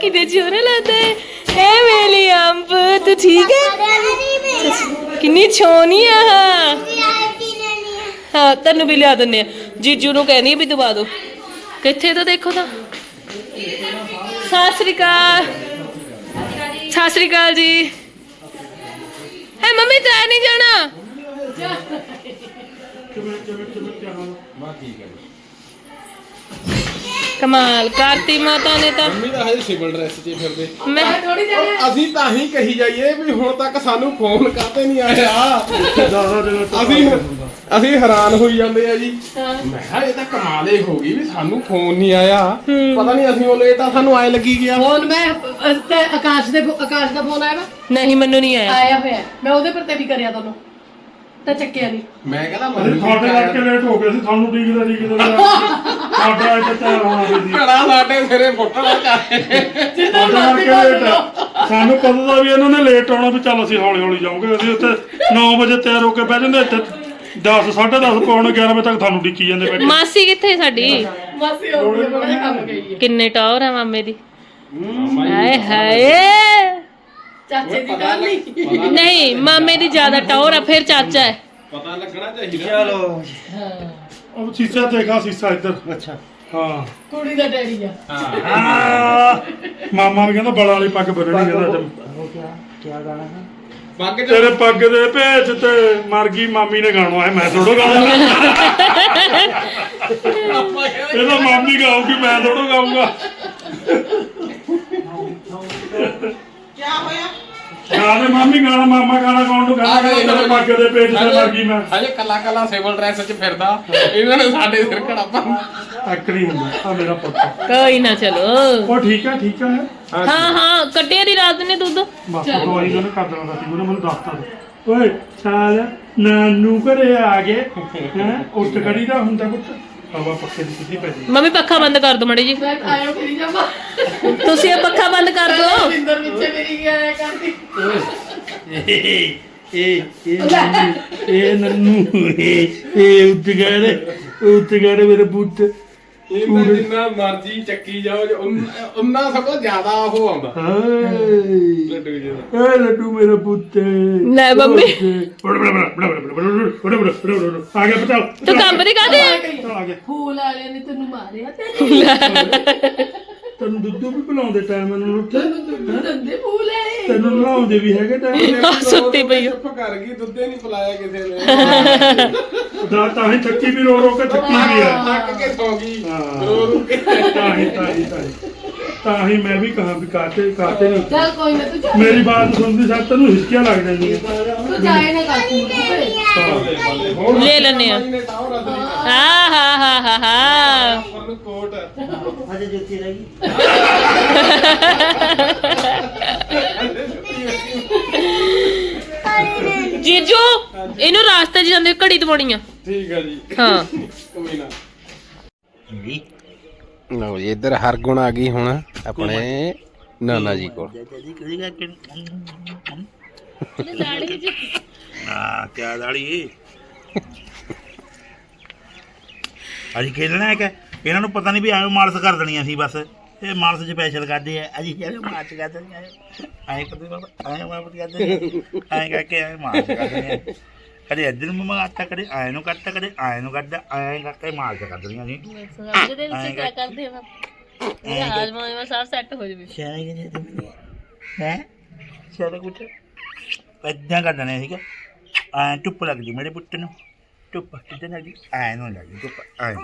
ਕਿਤੇ ਜੋਰ ਲਾਦਾ ਹੈ ਐ ਮੇਲੀ ਅੰਬ ਤੂੰ ਠੀਕ ਹੈ ਕਿੰਨੀ ਛੋਨੀ ਆ। ਹਾਂ ਹਾਂ ਤੈਨੂੰ ਵੀ ਲਿਆ ਦਿੰਨੇ ਆ। ਜੀਜੂ ਨੂੰ ਕਹਿੰਦੀ ਆ ਵੀ ਦਵਾ ਦੋ। ਕਿੱਥੇ ਤਾਂ ਦੇਖੋ ਤਾਂ। ਸਤਿ ਸ੍ਰੀ ਅਕਾਲ। ਸਤਿ ਸ੍ਰੀ ਅਕਾਲ ਜੀ। ਹੈ ਮੰਮੀ ਤਾਂ ਨਹੀਂ ਜਾਣਾ? ਕਮਾਲ ਕਰਤੀ ਮਾਤਾ ਨੇ ਤਾਂ। ਮੰਮੀ ਦਾ ਹਜੇ ਸਿਵਲ ਡਰੈਸ 'ਚ ਹੀ ਫਿਰਦੇ। ਮੈਂ ਅਸੀਂ ਤਾਂ ਹੀ ਕਹੀ ਜਾਈਏ ਵੀ ਹੁਣ ਤੱਕ ਸਾਨੂੰ ਫੋਨ ਕਾਤੇ ਨਹੀਂ ਆਇਆ। ਅਸੀਂ ਅਸੀਂ ਹੈਰਾਨ ਹੋਈ ਜਾਂਦੇ ਆ ਜੀ। ਮੈਂ ਕਿਹਾ ਇਹ ਤਾਂ ਕਮਾਲ ਹੀ ਹੋ ਗਈ ਵੀ ਸਾਨੂੰ ਫੋਨ ਨਹੀਂ ਆਇਆ। ਪਤਾ ਨਹੀਂ ਅਸੀਂ ਉਹ ਲੇਟ ਆ ਸਾਨੂੰ ਆਏ ਲੱਗੀ ਗਿਆ। ਫੋਨ ਮੈਂ ਅਹ, ਤੇ ਆਕਾਸ਼ ਦੇ ਫੋ- ਆਕਾਸ਼ ਦਾ ਫੋਨ ਆਇਆ ਵਾ? ਨਹੀਂ ਮੈਨੂੰ ਨਹੀਂ ਆਇਆ। ਆਇਆ ਹੋਇਆ। ਮੈਂ ਉਹਦੇ ਪਰ ਤੇ ਵੀ ਕਰਿਆ ਦੋਨੋਂ ਤਾਂ ਚੱਕਿਆ ਨਹੀਂ ਮੈਂ ਕਹਿੰਦਾ ਅਸੀਂ ਤੁਹਾਡੇ ਕਰਕੇ ਲੇਟ ਹੋ ਗਏ ਸੀ ਤੁਹਾਨੂੰ ਡੀਕਦਾ ਡੀਕਦਾ ਸਾਡਾ ਇੱਥੇ ਤਿਆਰ ਹੋਣਾ ਸੀ। ਜੀ ਘੜਾ ਸਾਡੇ ਸਿਰੇ ਫੁੱਟਣਾ ਚਾਹੇ ਤੁਹਾਡੇ ਕਰਕੇ ਲੇਟ ਆ। ਸਾਨੂੰ ਪਤਾ ਤਾਂ ਵੀ ਇਹਨਾਂ ਨੇ ਲੇਟ ਆਉਣਾ ਵੀ ਚੱਲ ਅਸੀਂ ਹੌਲੀ ਹੌਲੀ ਜਾਵਾਂਗੇ ਅਸੀਂ ਉੱਥੇ 9 ਵਜੇ ਤਿਆਰ ਹੋ ਕੇ ਬਹਿ ਜਾਂਦੇ ਇੱਥੇ 10 10:30 ਪੌਣੇ 11 ਵਜੇ ਤੱਕ ਤੁਹਾਨੂੰ ਡਿੱਕੀ ਜਾਂਦੇ ਬੈਠੇ ਮਾਸੀ ਕਿੱਥੇ ਸਾਡੀ? ਮਾਸੀ ਹੋ ਗਈ ਬੜਾ ਜਿਹਾ ਕੰਮ ਗਈ ਹੈ। ਕਿੰਨੇ ਟੌਰ ਆ ਮਾਮੇ ਦੀ? ਹਾਏ ਹਾਏ। ਚਾਚੇ ਦੀ ਗੱਲ ਨਹੀਂ। ਨਹੀਂ ਮਾਮੇ ਦੀ ਜ਼ਿਆਦਾ ਟੌਰ ਆ ਫਿਰ ਚਾਚਾ ਹੈ। ਪਤਾ ਲੱਗਣਾ ਚਾਹੀਦਾ। ਚਲੋ। ਉਹ ਸੀਸਾ ਦੇਖਾ ਸੀਸਾ ਇੱਧਰ। ਅੱਛਾ। ਹਾਂ। ਕੁੜੀ ਦਾ ਡੈਡੀ ਆ। ਆ, ਮਾਮਾ ਵੀ ਕਹਿੰਦਾ ਬੜਾ ਵਾਲੀ ਪੱਗ ਬੰਨਣੀ ਕਹਿੰਦਾ ਅੱਜ। ਪੱਗ ਚ ਤੇਰੇ ਪੱਗ ਦੇ ਭੇਜ ਤੇ ਮਰ ਗਈ ਮਾਮੀ ਨੇ ਗਾਣਾ ਹੈ ਮੈਂ ਥੋੜੋ ਗਾਉਣਾ ਇਹਦਾ ਮਾਮੀ ਗਾਊਗੀ ਮੈਂ ਥੋੜੋ ਗਾਊਂਗਾ। ਕੀ ਹੋਇਆ? ਗਾਣੇ ਮਾਮੀ ਗਾਣਾ ਮਾਮਾ ਗਾਣਾ ਗਾਉਣ ਨੂੰ ਕਹਿੰਦਾ ਕਹਿੰਦਾ ਤੇਰੇ ਪੱਗ ਦੇ ਭੇਜ ਤੇ ਮਰ ਗਈ ਮੈਂ। ਹਜੇ ਕੱਲਾ ਕੱਲਾ ਸਿਵਲ ਡਰੈਸ ਚ ਫਿਰਦਾ। ਇਹਨਾਂ ਨੇ ਸਾਡੇ ਸਿਰ ਘੜਾ ਪੰਨ ਅੱਕ ਨਹੀਂ ਹੁੰਦਾ ਆ ਮੇਰਾ ਪੁੱਤ। ਕੋਈ ਨਾ ਚਲੋ। ਉਹ ਠੀਕ ਹੈ ਠੀਕ ਹੈ। ਹਾਂ ਹਾਂ ਕੱਢਿਆ ਦੀ ਰਾਤ ਨੇ ਦੁੱਧ? ਬਸ ਦਵਾਈ ਉਹਨੇ ਕਰ ਦੇਣਾ ਸੀ ਉਹਨੇ ਮੈਨੂੰ ਦੱਸਤਾ। ਓਏ ਸਾਲ ਨਾਨੂ ਘਰੇ ਆ ਗਏ। ਹੈ ਉੱਠ ਕੜੀ ਦਾ ਹੁੰਦਾ ਕੁੱਤ ਹਵਾ ਪੱਕੇ ਦੀ ਸਿੱਧੀ ਪੈ ਜੀ ਮੰਮੀ ਪੱਖਾ ਬੰਦ ਕਰ ਦੋ ਮੜੀ ਜੀ। ਮੈਂ ਆਇਓ ਫਿਰੀ ਜਾਵਾ ਤੁਸੀਂ ਇਹ ਪੱਖਾ ਬੰਦ ਕਰ ਦਿਓ ਜਿੰਦਰ ਵਿੱਚੇ ਮੇਰੀ ਗਿਆ ਕਰਦੀ। ਇਹ ਇਹ ਇਹ ਇਹ ਨੰਨੂ ਇਹ ਇਹ ਉੱਠ ਗਏ ਨੇ ਉੱਠ ਗਏ ਮੇਰੇ ਪੁੱਤ। ਇਹਨਾਂ ਜਿੰਨਾ ਮਰਜ਼ੀ ਚੱਕੀ ਜਾਓ ਉਹਨਾਂ ਸਗੋਂ ਜ਼ਿਆਦਾ ਉਹ ਆਉਂਦਾ। ਹਾਏ ਲੱਡੂ ਜੀ ਦਾ। ਏ ਲੱਡੂ ਮੇਰਾ ਪੁੱਤ। ਲੈ ਮੰਮੀ। ਬੜਾ ਬੜਾ ਬੜਾ ਬੜਾ ਬੜਾ ਬੜਾ ਬੜਾ ਬੜਾ ਆ ਗਿਆ ਪਤਾ ਤੂੰ ਕੰਮ ਨਹੀਂ ਕਰਦੇ? ਆ ਗਿਆ। ਫੂਲ ਵਾਲਿਆਂ ਨੇ ਤੈਨੂੰ ਮਾਰਿਆ ਤੇ। ਤੈਨੂੰ ਦੁੱਧ ਵੀ ਪਿਲਾਉਂਦੇ ਟਾਈਮ ਉੱਠ। ਤੈਨੂੰ ਦੰਦੇ ਆਏ। ਤੈਨੂੰ ਨਲਾਉਂਦੇ ਵੀ ਹੈਗੇ ਟਾਈਮ ਸੁੱਤੀ ਪਈ। ਚੁੱਪ ਕਰ ਗਈ ਦੁੱਧੇ ਨਹੀਂ ਪਿਲਾਇਆ ਕਿਸੇ ਨੇ। ਦਾ ਤਾਂ ਹੀ ਥੱਕੀ ਵੀ ਰੋ ਰੋ ਕੇ ਥੱਕੀ ਵੀ ਆ। ਥੱਕ ਕੇ ਸੌ ਗਈ। ਹਾਂ। ਰੋ ਰੋ ਕੇ। ਤਾਂ ਹੀ ਤਾਂ ਹੀ ਤਾਂ ਹੀ। ਤਾਂ ਹੀ ਮੈਂ ਵੀ ਕਹਾਂ ਵੀ ਕਾਤੇ ਕਾਤੇ ਨਹੀਂ ਚੱਲ ਕੋਈ ਨਾ ਤੂੰ ਜਾ। ਮੇਰੀ ਬਾਤ ਸੁਣਦੀ ਸਭ ਤੈਨੂੰ ਹਿਸਕੀਆਂ ਲੱਗ ਜਾਂਦੀਆਂ। ਤੂੰ ਜਾਏ ਨਾ ਹੁਣ ਲੈ ਲੈਨੇ ਆ। ਹਾਂ ਹਾਂ ਹਾਂ ਹਾਂ ਹਾਂ ਪਰ ਨੂੰ ਕੋਟ ਅਜੇ ਜੁੱਤੀ ਰਹਿ ਗਈ ਜੀਜੂ ਇਹਨੂੰ ਰਾਸਤੇ 'ਚ ਜਾਂਦੇ ਘੜੀ ਦਵਾਉਣੀ ਆ। ਠੀਕ ਆ ਜੀ। ਹਾਂ। ਕੋਈ ਨਾ ਲਓ ਜੀ ਇੱਧਰ ਹਰਗੁਣ ਆ ਗਈ ਹੁਣ ਆਪਣੇ ਨਾਨਾ ਜੀ ਕੋਲ। ਹਾਂ ਕਿਆ ਦਾੜੀ ਅੱਜ ਖੇਲਣਾ ਹੈ ਕਿ ਇਹਨਾਂ ਨੂੰ ਪਤਾ ਨਹੀਂ ਵੀ ਐਵੇਂ ਮਾਲਸ ਕਰ ਦੇਣੀਆਂ ਸੀ ਬਸ। ਇਹ ਮਾਲਸ ਸਪੈਸ਼ਲ ਕਰਦੇ ਆ ਅਜੀ ਜਿਹੜੇ ਮਾਲਸ ਕਰ ਦੇਣੀਆਂ ਐਂ ਕਰਦੇ ਬਾਬਾ ਐਂ ਮਾਲਸ ਕਰਦੇ ਐਂ ਕਰਕੇ ਐਂ ਮਾਲਸ ਕਰਦੇ ਕਦੇ ਇੱਧਰ ਨੂੰ ਮੰਗਾਤਾ ਕਦੇ ਐਂ ਨੂੰ ਕਰਤਾ ਕਦੇ ਐਂ ਨੂੰ ਕਰਦਾ ਐਂ ਕਰਕੇ ਮਾਲਸ ਕਰ ਦੇਣੀਆਂ ਸੀ ਸਮਝਦੇ ਵਿੱਚ ਕੀ ਕਰਦੇ ਆ ਇਹ ਹਾਜ਼ਮਾ ਇਹ ਸਭ ਸੈੱਟ ਹੋ ਜਾਵੇ। ਸ਼ਾਇਦ ਕਿ ਤੁਸੀਂ ਹੈ? ਸ਼ਾਇਦ ਕੁਛ ਏਦਾਂ ਕਰ ਦੇਣੇ ਸੀਗਾ ਐਂ ਧੁੱਪ ਲੱਗਦੀ ਮੇਰੇ ਪੁੱਤ ਨੂੰ। ਧੁੱਪ ਕਿੱਦਾਂ ਲੱਗਦੀ ਐਂ ਨੂੰ ਲੱਗਦੀ ਧੁੱਪ ਐਂ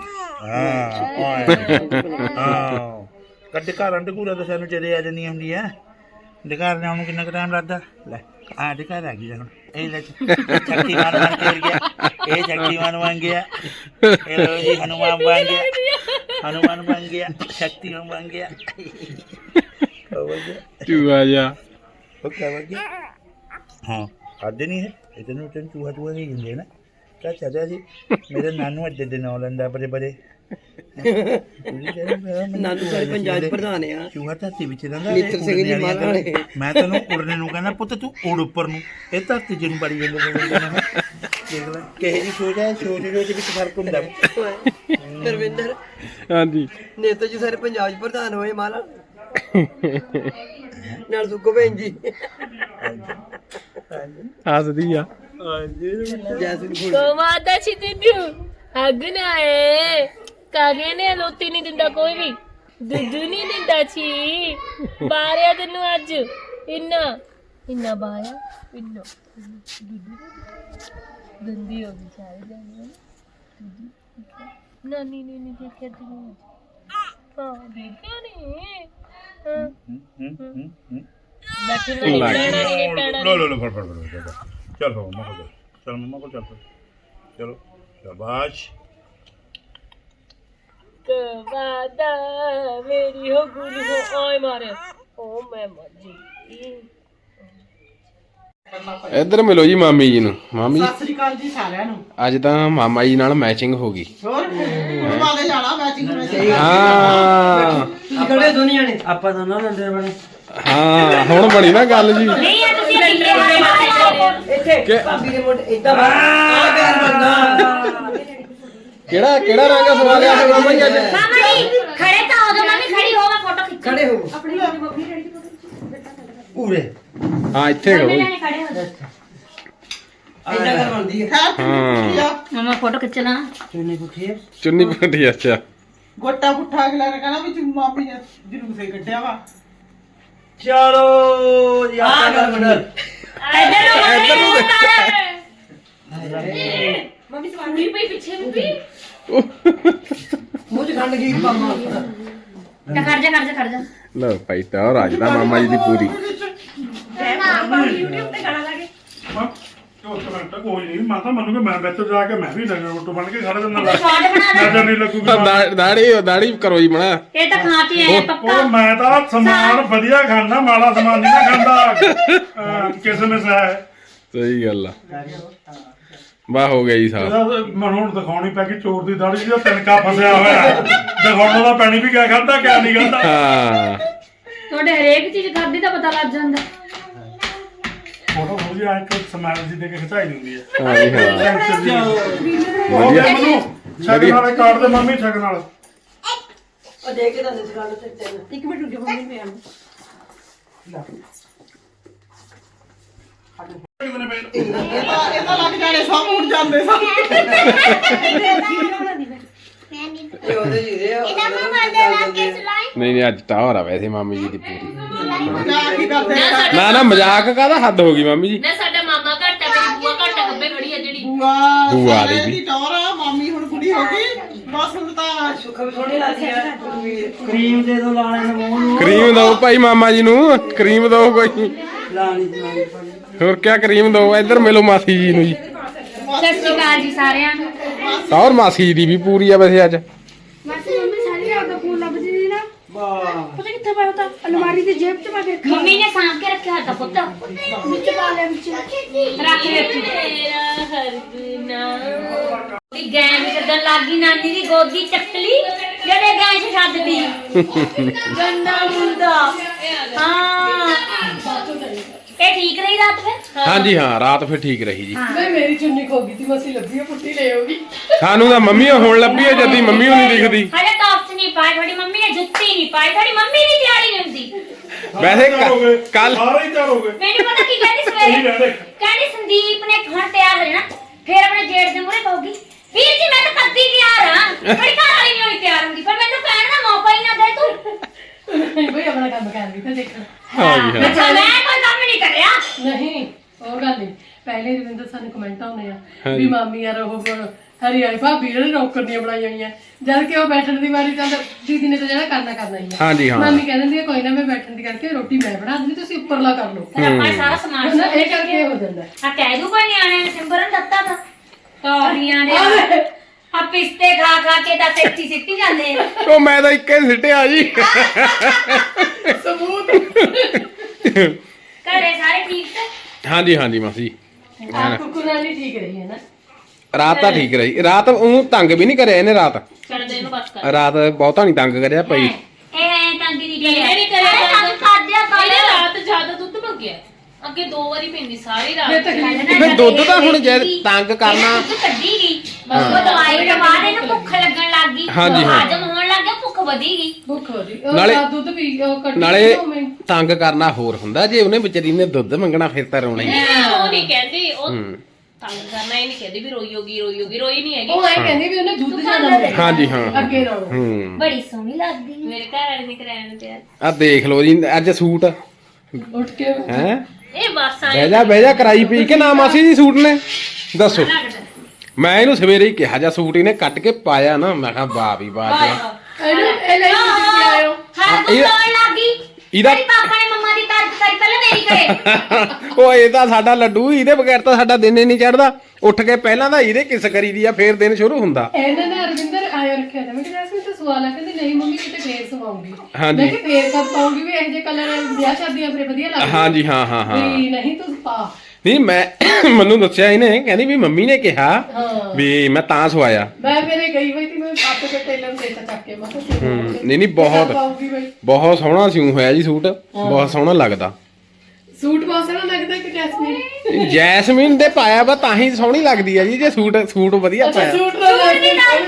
ਹਾਂ ਕੱਢ ਘਰ ਅੰਡ ਘੂਰਾ ਤਾਂ ਸਾਨੂੰ ਚਲੇ ਆ ਜਾਂਦੀਆਂ ਹੁੰਦੀਆਂ ਦੇ ਘਰ ਲਿਆਉਣ ਨੂੰ ਕਿੰਨਾ ਕੁ ਟਾਈਮ ਲੱਗਦਾ ਲੈ ਆ ਦੇ ਘਰ ਆ ਗਈ ਹੁਣ ਇਹ ਲੈ ਸ਼ਕਤੀਮਾਨ ਬਣ ਕੇ ਉੜ ਗਿਆ ਇਹ ਸ਼ਕਤੀਮਾਨ ਬਣ ਗਿਆ ਇਹ ਲੋ ਜੀ ਹਨੂਮਾਨ ਬਣ ਗਿਆ ਹਨੂਮਾਨ ਬਣ ਗਿਆ ਸ਼ਕਤੀਮਾਨ ਬਣ ਗਿਆ ਹੋ ਗਿਆ ਚੂਆ ਜਾ ਉਹ ਕਿਆ ਹੋ ਗਿਆ ਹਾਂ ਕਰਦੇ ਨਹੀਂ ਹੈ ਇਹ ਤੈਨੂੰ ਤੈਨੂੰ ਚੂਹਾ ਚੂਹਾ ਨਹੀਂ ਦਿੰਦੇ ਨਾ ਕਾ ਚਾਚਾ ਜੀ? ਮੇਰੇ ਨਾਨੂ ਅੱਡੇ ਦੇ ਨਾਂ ਲੈਂਦਾ ਬੜੇ ਬੜੇ। ਨਾਨੂ ਪੰਜਾਬ ਦੇ ਪ੍ਰਧਾਨ ਆ। ਚੂਹਾ ਧਰਤੀ ਵਿੱਚ ਰਹਿੰਦਾ ਮਿੱਤਰ ਇਹ ਸਿੰਘ ਜੀ। ਗੱਲਾਂ। ਮੈਂ ਤੈਨੂੰ ਉੜਨੇ ਨੂੰ ਕਹਿੰਦਾ ਪੁੱਤ ਤੂੰ ਉੜ ਉੱਪਰ ਨੂੰ। ਇਹ ਧਰਤੀ ਜਿਹਨੂੰ ਬੜੀ ਜਾਂਦੇ ਨੇ ਦੇਖ ਲੈ ਕਿਹੇ ਜੀ ਸੋਚ ਹੈ ਸੋਚ ਸੋਚ ਵਿੱਚ ਫ਼ਰਕ ਹੁੰਦਾ। ਧਰਮਿੰਦਰ। ਹਾਂਜੀ। ਨੇਤਾ ਜੀ ਸਾਰੇ ਪੰਜਾਬ 'ਚ ਪ੍ਰਧਾਨ ਹੋਏ ਮਾਲਾ ਨਾਲ ਸੁੱਕੋ ਭੈਣ ਜੀ। ਹੱਸਦੀ ਆ। ਕੋਮਾਦਾ ਚਿਤਿਨੂ ਹਗਨਾਏ ਕਾਗੇ ਨੇ ਲੋਤੀ ਨਹੀਂ ਦਿੰਦਾ ਕੋਈ ਵੀ ਦੁੱਧ ਨਹੀਂ ਦਿੰਦਾ ਛੀ ਬਾਰਿਆ ਤੈਨੂੰ ਅੱਜ ਇੰਨਾ ਇੰਨਾ ਬਾਇਆ ਇੰਨਾ ਦੁੱਧ ਗੰਦੀ ਹੋ ਗਈ ਸਾਰੇ ਜਾਨੇ ਨਾਨੀ ਨੇ ਨਹੀਂ ਦੇਖਿਆ ਤੈਨੂੰ ਹਾਂ ਦੇਖਿਆ ਨਹੀਂ ਹਾਂ ਨਹੀਂ ਪੈਣਾ ਨਹੀਂ ਪੈਣਾ ਲੋ ਲੋ ਲੋ ਫੜ ਫੜ ਫੜ। ਚੱਲ ਹੋ ਮਮਾ ਕੋਲ ਚੱਲ। ਮਮਾ ਕੋਲ ਚੱਲ। ਫਿਰ। ਚਲੋ ਸ਼ਾਬਾਸ਼। ਕਵਾਦਾ ਮੇਰੀ ਹੋ ਗੁਲ ਹੋ ਓਏ ਮਾਰੇ ਓ ਮੈਂ ਮੱਜੀ। ਇੱਧਰ ਮਿਲੋ ਜੀ ਮਾਮੀ ਜੀ ਨੂੰ। ਮਾਮੀ ਸਤਿ ਸ੍ਰੀ ਅਕਾਲ ਜੀ ਸਾਰਿਆਂ ਨੂੰ। ਅੱਜ ਤਾਂ ਮਾਮਾ ਜੀ ਨਾਲ ਮੈਚਿੰਗ ਹੋ ਗਈ। ਹੋਰ? ਦੇ ਜਾਣਾ ਮੈਚਿੰਗ ਹਾਂ। ਤੁਸੀਂ ਕਿਹੜੇ ਦੁਨੀਆ ਨੇ? ਆਪਾਂ ਤਾਂ ਨਾ ਲੰਦੇ ਬਣੇ। ਹਾਂ ਹੁਣ ਬਣੀ ਨਾ ਗੱਲ ਜੀ। ਇੱਥੇ ਕਿ- ਭਾਬੀ ਦੇ ਮੁੰਡੇ ਇਦਾਂ ਆ ਪਿਆਰ ਬੰਦਾ। ਕਿਹੜਾ ਕਿਹੜਾ ਰੰਗ ਸਵਾ ਲਿਆ ਫਿਰ ਮਾਮਾ ਜੀ ਅੱਜ ਮਾਮਾ ਜੀ ਖੜੇ ਤਾਂ ਹੋ ਜਾਓ ਮੰਮੀ ਖੜੀ ਹੋ ਮੈਂ ਫੋਟੋ ਖਿੱਚ। ਖੜੇ ਹੋ। ਪੂਰੇ। ਹਾਂ ਇੱਥੇ ਖੜੋ ਲੈਣੇ ਖੜੇ ਹੋ ਜਾਓ। ਇਦਾਂ ਕਰ ਬਣਦੀ ਹੈ ਹਾਂ। ਮਮਾ ਫੋਟੋ ਖਿੱਚਣਾ ਚੁੰਨੀ ਕੁੱਠੀ ਚੁੰਨੀ ਪੱਟੀ ਅੱਛਾ। ਗੋਟਾ ਪੁੱਠਾ ਅਗਲਾ ਨੇ ਕਹਣਾ ਵੀ ਤੂੰ ਮਾਪੀ ਨੇ ਜਰੂਰ ਸੇ ਕੱਢਿਆ ਵਾ। ਚਲੋ ਜੀ ਆ ਕਰ ਬਣਾ ਇੱਧਰ ਨੂੰ ਮੰਮੀ ਸਵਾਰੀ। ਪਈ ਪਿੱਛੇ ਬੀਬੀ ਮੂੰਹ ਚ ਖੰਡ ਗਈ ਪਾਮਾ ਜਾ ਖੜ ਜਾ ਖੜ ਜਾ ਖੜ ਜਾ। ਲਓ ਭਾਈ ਤਾਂ ਰਾਜ ਦਾ ਮਾਮਾ ਜੀ ਦੀ ਪੂਰੀ। ਹਾਂ ਚੌਥ ਮਿੰਟ ਕੋਈ ਨਹੀਂ। ਮੈਂ ਤਾਂ ਮੰਨੂਗਾ ਮੈਂ ਵਿੱਚ ਜਾ ਕੇ ਮੈਂ ਵੀ ਲੱਗਾ ਰੋਟੋ ਬਣ ਕੇ ਖੜੇ ਦਿਨ ਸਵਾਦ ਬਣਾ ਦੇ। ਨਜ਼ਰ ਨਹੀਂ ਲੱਗੂਗੀ ਤਾਂ ਦਾ- ਦਾੜੀ ਦਾੜੀ ਕਰੋ ਜੀ ਬਣਾ। ਇਹ ਤਾਂ ਖਾ ਕੇ ਆਏ ਪੱਕਾ। ਉਹ ਮੈਂ ਤਾਂ ਸਮਾਨ ਵਧੀਆ ਖਾਂਦਾ ਮਾੜਾ ਸਮਾਨ ਨਹੀਂ ਮੈਂ ਖਾਂਦਾ। ਕਿਸਮਿਸ ਹੈ। ਸਹੀ ਗੱਲ ਆ। ਵਾਹ ਹੋ ਗਿਆ ਜੀ ਸਾਹਿਬ ਇਹਦਾ ਮੈਨੂੰ ਹੁਣ ਦਿਖਾਉਣੀ ਪੈ ਗਈ ਚੋਰ ਦੀ ਦਾੜੀ ਜਿਹਦਾ ਤਿਨਕਾ ਫਸਿਆ ਹੋਇਆ ਹੈ। ਦਿਖਾਉਣ ਦਾ ਪੈਣੀ ਵੀ ਕਿਆ ਖਾਂਦਾ ਕਿਆ ਨਹੀਂ ਖਾਂਦਾ। ਹਾਂ। ਤੁਹਾਡੇ ਹਰੇਕ ਚੀਜ਼ ਖਾਦੀ ਦਾ ਪਤਾ ਲੱਗ ਜਾਂਦਾ। ਫੋਟੋ ਹੋ ਜੀ ਇੱਕ ਸਮੈਲ ਜੀ ਦੇ ਕੇ ਖਿਚਾਈ ਹੁੰਦੀ ਹੈ। ਹਾਂ ਜੀ ਹਾਂ। ਹੋ ਗਿਆ ਮੈਨੂੰ ਛਕ ਨਾਲੇ ਕਾਟ ਦੇ ਮੰਮੀ ਛਕ ਨਾਲ। ਉਹ ਦੇ ਕੇ ਤਾਂ ਇਸ ਗੱਲ ਤੇ ਤੈਨੂੰ ਇੱਕ ਮਿੰਟ ਰੁਕ ਜਾ ਮੰਮੀ ਮੈਂ ਇਹ ਤਾਂ ਇਹ ਤਾਂ ਲੱਗ ਜਾਣੇ ਸਭ ਉੱਡ ਜਾਂਦੇ ਸਭ ਇਹ ਉਹਦੇ ਜੀ ਦੇ ਨਹੀਂ ਨਹੀਂ ਅੱਜ ਤਾਂ ਹੋ ਰਿਹਾ ਵੈਸੇ ਮਾਮੀ ਜੀ ਦੀ ਪੂਰੀ। ਜਾ ਕੀ ਕਰਦੇ ਨਾ ਸਾਡਾ ਨਾ ਨਾ ਮਜ਼ਾਕ ਕਾਹਦਾ ਹੱਦ ਹੋ ਗਈ ਮਾਮੀ ਜੀ? ਨਾ ਸਾਡਾ ਮਾਮਾ ਘੱਟ ਮੇਰੀ ਬੂਆ ਘੱਟ ਗੱਬੇ ਖੜੀ ਆ ਜਿਹੜੀ। ਬੂਆ ਬੂਆ ਦੀ ਸਾਰਿਆਂ ਵੀ। ਟੌਰ ਆ ਮਾਮੀ ਹੁਣ ਕੁੜੀ ਹੋ ਗਈ। ਬਸ ਹੁਣ ਤਾਂ ਸੁੱਖ ਵੀ ਥੋੜੀ ਲੱਗਦੀ ਆ। ਕਰੀਮ ਦੇ ਦੋ ਲਾਣੇ ਨੂੰ ਮੂੰਹ ਨੂੰ। ਕਰੀਮ ਦਿਓ ਭਾਈ ਮਾਮਾ ਜੀ ਨੂੰ ਕਰੀਮ ਦਿਓ ਕੋਈ। ਲਾਣੀ ਹੋਰ ਕਿਆ ਕਰੀਮ ਦਿਓ ਇੱਧਰ ਮਿਲੋ ਮਾਸੀ ਜੀ ਨੂੰ ਜੀ। ਸਤਿ ਸ਼੍ਰੀ ਅਕਾਲ ਜੀ ਸਾਰਿਆਂ ਨੂੰ। ਔਰ ਮਾਸੀ ਜੀ ਦੀ ਵੀ ਪੂਰੀ ਆ ਵੈਸੇ ਅੱਜ ਮਾਸੀ ਮੰਮੀ ਸਾਰੀ ਰਾਤ ਦਾ ਫੋਨ ਲੱਭਦੀ ਸੀ ਨਾ ਵਾਹ। ਪਤਾ ਕਿੱਥੇ ਪਿਆ ਤਾਂ? ਅਲਮਾਰੀ ਦੀ ਜੇਬ 'ਚ ਪਾ ਕੇ ਰੱਖਿਆ ਮੰਮੀ ਨੇ ਸਾਂਭ ਕੇ ਰੱਖਿਆ ਤਾਂ ਪੁੱਤ। ਵਿੱਚ ਪਾ ਲਿਆ ਵਿੱਚ। ਰੱਖ ਲੈ ਤੂੰ ਤੇਰਾ ਹਰਗੁਨਾ ਦੀ ਗੈਂ ਵੀ ਛੱਡਣ ਲੱਗੀ ਨਾਨੀ ਦੀ ਗੋਦੀ ਚੱਕਲੀ ਜਿਹੜੇ ਗੈਂ ਚ ਛੱਡਦੀ ਗੰਦਾ ਮੁੰਡਾ। ਹਾਂ। ਇਹ ਠੀਕ ਰਹੀ ਰਾਤ ਫਿਰ? ਹਾਂਜੀ ਹਾਂ ਰਾਤ ਫਿਰ ਠੀਕ ਰਹੀ ਜੀ। ਨਹੀਂ ਮੇਰੀ ਚੁੰਨੀ ਖੋ ਗਈ ਸੀ ਮਸੀ ਲੱਭੀ ਉਹ ਪੁੱਟੀ ਲੈ ਆਉਗੀ ਸਾਨੂੰ ਤਾਂ ਮੰਮੀ ਓ ਹੁਣ ਲੱਭੀ ਹੈ ਜਦੀ ਮੰਮੀ ਉਹ ਨਹੀਂ ਦਿਖਦੀ। ਹਲੇ ਟੌਪਸ ਨਹੀਂ ਪਾਏ ਤੁਹਾਡੀ ਮੰਮੀ ਨੇ ਜੁੱਤੀ ਨਹੀਂ ਪਾਈ ਤੁਹਾਡੀ ਮੰਮੀ ਦੀ ਤਿਆਰੀ ਨਹੀਂ ਹੁੰਦੀ। ਵੈਸੇ ਗਏ। ਕੱਲ ਸਾਰੇ ਹੀ ਤਿਆਰ ਹੋ ਗਏ। ਮੈਨੂੰ ਪਤਾ ਕੀ ਕਹਿੰਦੀ ਇਹੀ ਸਵੇਰੇ ਕਹਿੰਦੇ ਕਹਿੰਦੀ ਸੰਦੀਪ ਨੇ ਹੁਣ ਤਿਆਰ ਹੋ ਜਾਣਾ ਫਿਰ ਆਪਣੇ ਜੇਠ ਦੇ ਮੂਹਰੇ ਕਹੂਗੀ ਵੀਰ ਜੀ ਮੈਂ ਤਾਂ ਕੱਦੀ ਤਿਆਰ ਹਾਂ। ਮੇਰੀ ਘਰ ਵਾਲੀ ਨਹੀਂ ਹੋਈ ਤਿਆਰ ਹੁੰਦੀ ਪਰ ਮੈਨੂੰ ਕਹਿਣ ਦਾ ਮੌਕਾ ਹੀ ਨਾ ਦੇ ਤੂੰ। ਕੋਈ ਆਪਣਾ ਕੰਮ ਕਰ ਵੀ ਤਾਂ ਦੇਖਣਾ ਹਾਂਜੀ ਹਾਂ ਅੱਛਾ ਮੈਂ ਕੋਈ ਕੰਮ ਨਹੀਂ ਕਰਿਆ। ਨਹੀਂ ਉਹ ਗੱਲ ਨਹੀਂ। ਪਹਿਲੇ ਰਵਿੰਦਰ ਸਾਨੂੰ ਕਮੈਂਟ ਆਉਂਦੇ ਆ। ਵੀ ਮਾਮੀ ਯਾਰ ਉਹ ਹਰੀ ਵਾਲੀ ਭਾਬੀ ਜਿਹੜੇ ਨੌਕਰ ਦੀਆਂ ਬਣਾਈਆਂ ਹੋਈਆਂ। ਜਦ ਕਿ ਉਹ ਬੈਠਣ ਦੀ ਵਾਰੀ ਤਾਂ ਦੀਦੀ ਨੇ ਤਾਂ ਜਿਹੜਾ ਕਰਨਾ ਕਰਨਾ ਹੀ ਆ। ਹਾਂਜੀ ਹਾਂ। ਮਾਮੀ ਕਹਿ ਦਿੰਦੀ ਆ ਕੋਈ ਨਾ ਮੈਂ ਬੈਠਣ ਦੀ ਕਰਕੇ ਰੋਟੀ ਮੈਂ ਬਣਾ ਦਿੰਦੀ ਤੁਸੀਂ ਉੱਪਰਲਾ ਕਰ ਲਓ। ਆਪਾਂ ਸਾਰਾ ਸਮਾਨ ਨਾ ਇਹ ਕਰਕੇ ਹੋ ਜਾਂਦਾ। ਆ ਕਹਿ ਦੂ ਕੋਈ ਨਿਆਣੇ ਨੇ ਸਿਮਰਨ ਦਿੱਤਾ ਤਾਂ। ਤੋਰੀਆਂ ਨੇ। ਆ ਪਿਸਤੇ ਖਾ ਖਾ ਕੇ ਤਾਂ ਸੇਤੀ ਸਿੱਟੀ ਜਾਂਦੇ ਆ। ਉਹ ਮੈਂ ਤਾਂ ਇੱਕੇ ਸਿੱਟਿਆ ਜੀ। ਘਰੇ ਸਾਰੇ ਠੀਕ ਤੇ ਹਾਂਜੀ ਹਾਂਜੀ ਮਾਸੀ। ਆ ਕੁਕੁਰਾਂ ਨਹੀਂ ਠੀਕ ਰਹੀ ਹੈ ਨਾ? ਰਾਤ ਤਾਂ ਠੀਕ ਰਹੀ। ਰਾਤ ਉਹ ਤੰਗ ਵੀ ਨਹੀਂ ਕਰਿਆ ਇਹਨੇ ਰਾਤ। ਛੱਡ ਦੇ ਇਹਨੂੰ ਬਸ ਕਰ ਰਾਤ ਬਹੁਤਾ ਨਹੀਂ ਤੰਗ ਕਰਿਆ ਪਈ ਇਹ ਐ ਤੰਗੀ ਦੀ ਇਹਨੇ ਨੀ ਕਰਿਆ। ਤੰਗ ਕਰਦਿਆ ਇਹਨੇ ਕਰ ਰਾਤ ਜ਼ਿਆਦਾ ਦੁੱਧ ਮੰਗਿਆ ਅੱਗੇ ਦੋ ਵਾਰੀ ਪੀਂਦੀ ਸਾਰੀ ਰਾਤ ਤਾਂ ਫਿਰ ਦੁੱਧ ਤਾਂ ਹੁਣ ਜੇ ਤੰਗ ਕਰਨਾ। ਦੁੱਧ ਕੱਢੀ ਗਈ। ਉਹ ਦਵਾਈ ਤੋਂ ਬਾਅਦ ਇਹਨੂੰ ਭੁੱਖ ਲੱਗਣ ਲੱਗ ਗਈ। ਹਾਂਜੀ, ਹਾਂ। ਹਾਜਮ ਹੋਣ ਲੱਗ ਗਿਆ ਭੁੱਖ ਵਧੀ ਗਈ। ਭੁੱਖ ਹੋ ਜੀ ਉਹ ਨਾਲੇ- ਰਾਤ ਦੁੱਧ ਪੀ ਉਹ ਕੱਢੀ ਨਾਲੇ ਉਹ ਮੈਂ- ਤੰਗ ਕਰਨਾ ਹੋਰ ਹੁੰਦਾ। ਜੇ ਉਹਨੇ ਵਿਚਾਰੀ ਨੇ ਦੁੱਧ ਮੰਗਣਾ ਫਿਰ ਤਾਂ ਰੋਣਾ ਹੀ ਨਹੀਂ, ਉਹ ਨਹੀਂ ਕਹਿੰਦੀ। ਉਹ ਹੂੰ। ਤੰਗ ਕਰਨਾ ਇਹ ਨਹੀਂ ਕਹਿੰਦੀ ਵੀ ਰੋਈ ਹੋਗੀ ਰੋਈ ਹੋਗੀ ਰੋਈ ਨਹੀਂ ਹੈਗੀ। ਉਹ ਐ ਕਹਿੰਦੀ ਵੀ ਉਹਨੇ ਦੁੱਧ ਜ਼ਿਆਦਾ ਮੰਗਿਆ ਹਾਂਜੀ ਹਾਂ। ਅੱਗੇ ਨਾਲੋਂ। ਹੂੰ। ਬੜੀ ਸੋਹਣੀ ਲੱਗਦੀ। ਹੈ। ਮੇਰੇ ਘਰ ਵਾਲੇ ਨੇ ਕਰਾਇਆ ਨੂੰ ਤਿਆਰ। ਆ ਦੇਖ ਲਓ ਜੀ ਅੱਜ ਸੂਟ। ਉੱਠ ਕੇ। ਹੈ? ਇਹ ਬਸ ਆਏ ਬਹਿ ਜਾ ਬਹਿ ਜਾ ਕਰਾਈ ਪੀ ਕੇ ਨਾ ਮਾਸੀ ਜੀ ਸੂਟ ਨੇ ਦੱਸੋ ਮੈਂ ਇਹਨੂੰ ਸਵੇਰੇ ਹੀ ਕਿਹਾ ਜਾ ਸੂਟ ਇਹਨੇ ਕੱਟ ਕੇ ਪਾਇਆ ਨਾ ਮੈਂ ਕਿਹਾ ਵਾਹ ਵੀ ਵਾਹ ਜੀ ਇਹਨੂੰ ਇਹ ਲਈ ਤੁਸੀਂ ਕੀ ਆਇਓ ਹਰ ਇਹ- ਲੱਗ ਇਹਦਾ ਪਾਪਾ ਨੇ ਪਹਿਲਾਂ ਮੇਰੀ ਕਰੇ। ਉਹ ਇਹ ਤਾਂ ਸਾਡਾ ਲੱਡੂ ਇਹਦੇ ਬਗੈਰ ਤਾਂ ਸਾਡਾ ਦਿਨ ਹੀ ਨਹੀਂ ਚੜਦਾ ਉੱਠ ਕੇ ਪਹਿਲਾਂ ਤਾਂ ਇਹਦੇ ਕਿਸ ਕਰੀਦੀ ਆ ਫੇਰ ਦਿਨ ਸ਼ੁਰੂ ਹੁੰਦਾ। ਇਹਨਾਂ ਨੇ ਅਰਵਿੰਦਰ ਆਇਆ ਰੱਖਿਆ ਤਾਂ ਮੈਂ ਕਿਹਾ ਜੈਸਮੀਨ ਤਾਂ ਸਵਾਲ ਆ ਕਹਿੰਦੀ ਨਹੀਂ ਮੰਮੀ ਕਿਤੇ ਫੇਰ ਸਵਾਉਂਗੀ। ਹਾਂਜੀ। ਮੈਂ ਕਿਹਾ ਫੇਰ ਕਦ ਪਾਉਂਗੀ ਵੀ ਇਹ ਜੇ ਕਲਰ ਵਿਆਹ ਸ਼ਾਦੀਆਂ ਫਿਰ ਵਧੀਆ ਲੱਗਦਾ ਹਾਂਜੀ ਹਾਂ ਹਾਂ ਹਾਂ। ਵੀ ਨਹੀਂ ਤੂੰ ਪਾ। ਨਹੀਂ ਮੈਂ ਮੈਨੂੰ ਦੱਸਿਆ ਇਹਨੇ ਕਹਿੰਦੀ ਵੀ ਮੰਮੀ ਨੇ ਕਿਹਾ ਹਾਂ। ਵੀ ਮੈਂ ਤਾਂ ਸਵਾਇਆ। ਮੈਂ ਮੇਰੇ ਗਈ ਹੋਈ ਸੀ ਮੈਂ ਆਪੇ ਤੇ ਟੇਲਰ ਨੂੰ ਦੇਤਾ ਚੱਕ ਕੇ ਮੈਂ ਕਿਹਾ ਹੂੰ ਨਹੀਂ ਨਹੀਂ ਬਹੁਤ ਪਾਉਂਗੀ ਬਈ? ਬਹੁਤ ਸੋਹਣਾ ਸਿਉਂ ਹੋਇਆ ਜੀ ਸੂਟ ਬਹੁਤ ਸੋਹਣਾ ਲੱਗਦਾ। ਸੂਟ ਬਹੁਤ ਸੋਹਣਾ ਲੱਗਦਾ ਕਿ ਜੈਸਮੀਨ? ਜੈਸਮੀਨ ਦੇ ਪਾਇਆ ਵਾ ਤਾਂ ਹੀ ਸੋਹਣੀ ਲੱਗਦੀ ਆ ਜੀ ਜੇ ਸੂਟ ਸੂਟ ਵਧੀਆ ਅੱਛਾ ਪਾਇਆ। ਸੂਟ ਦਾ ਦੀ ਦੀ ਜ਼ਿਆਦਾ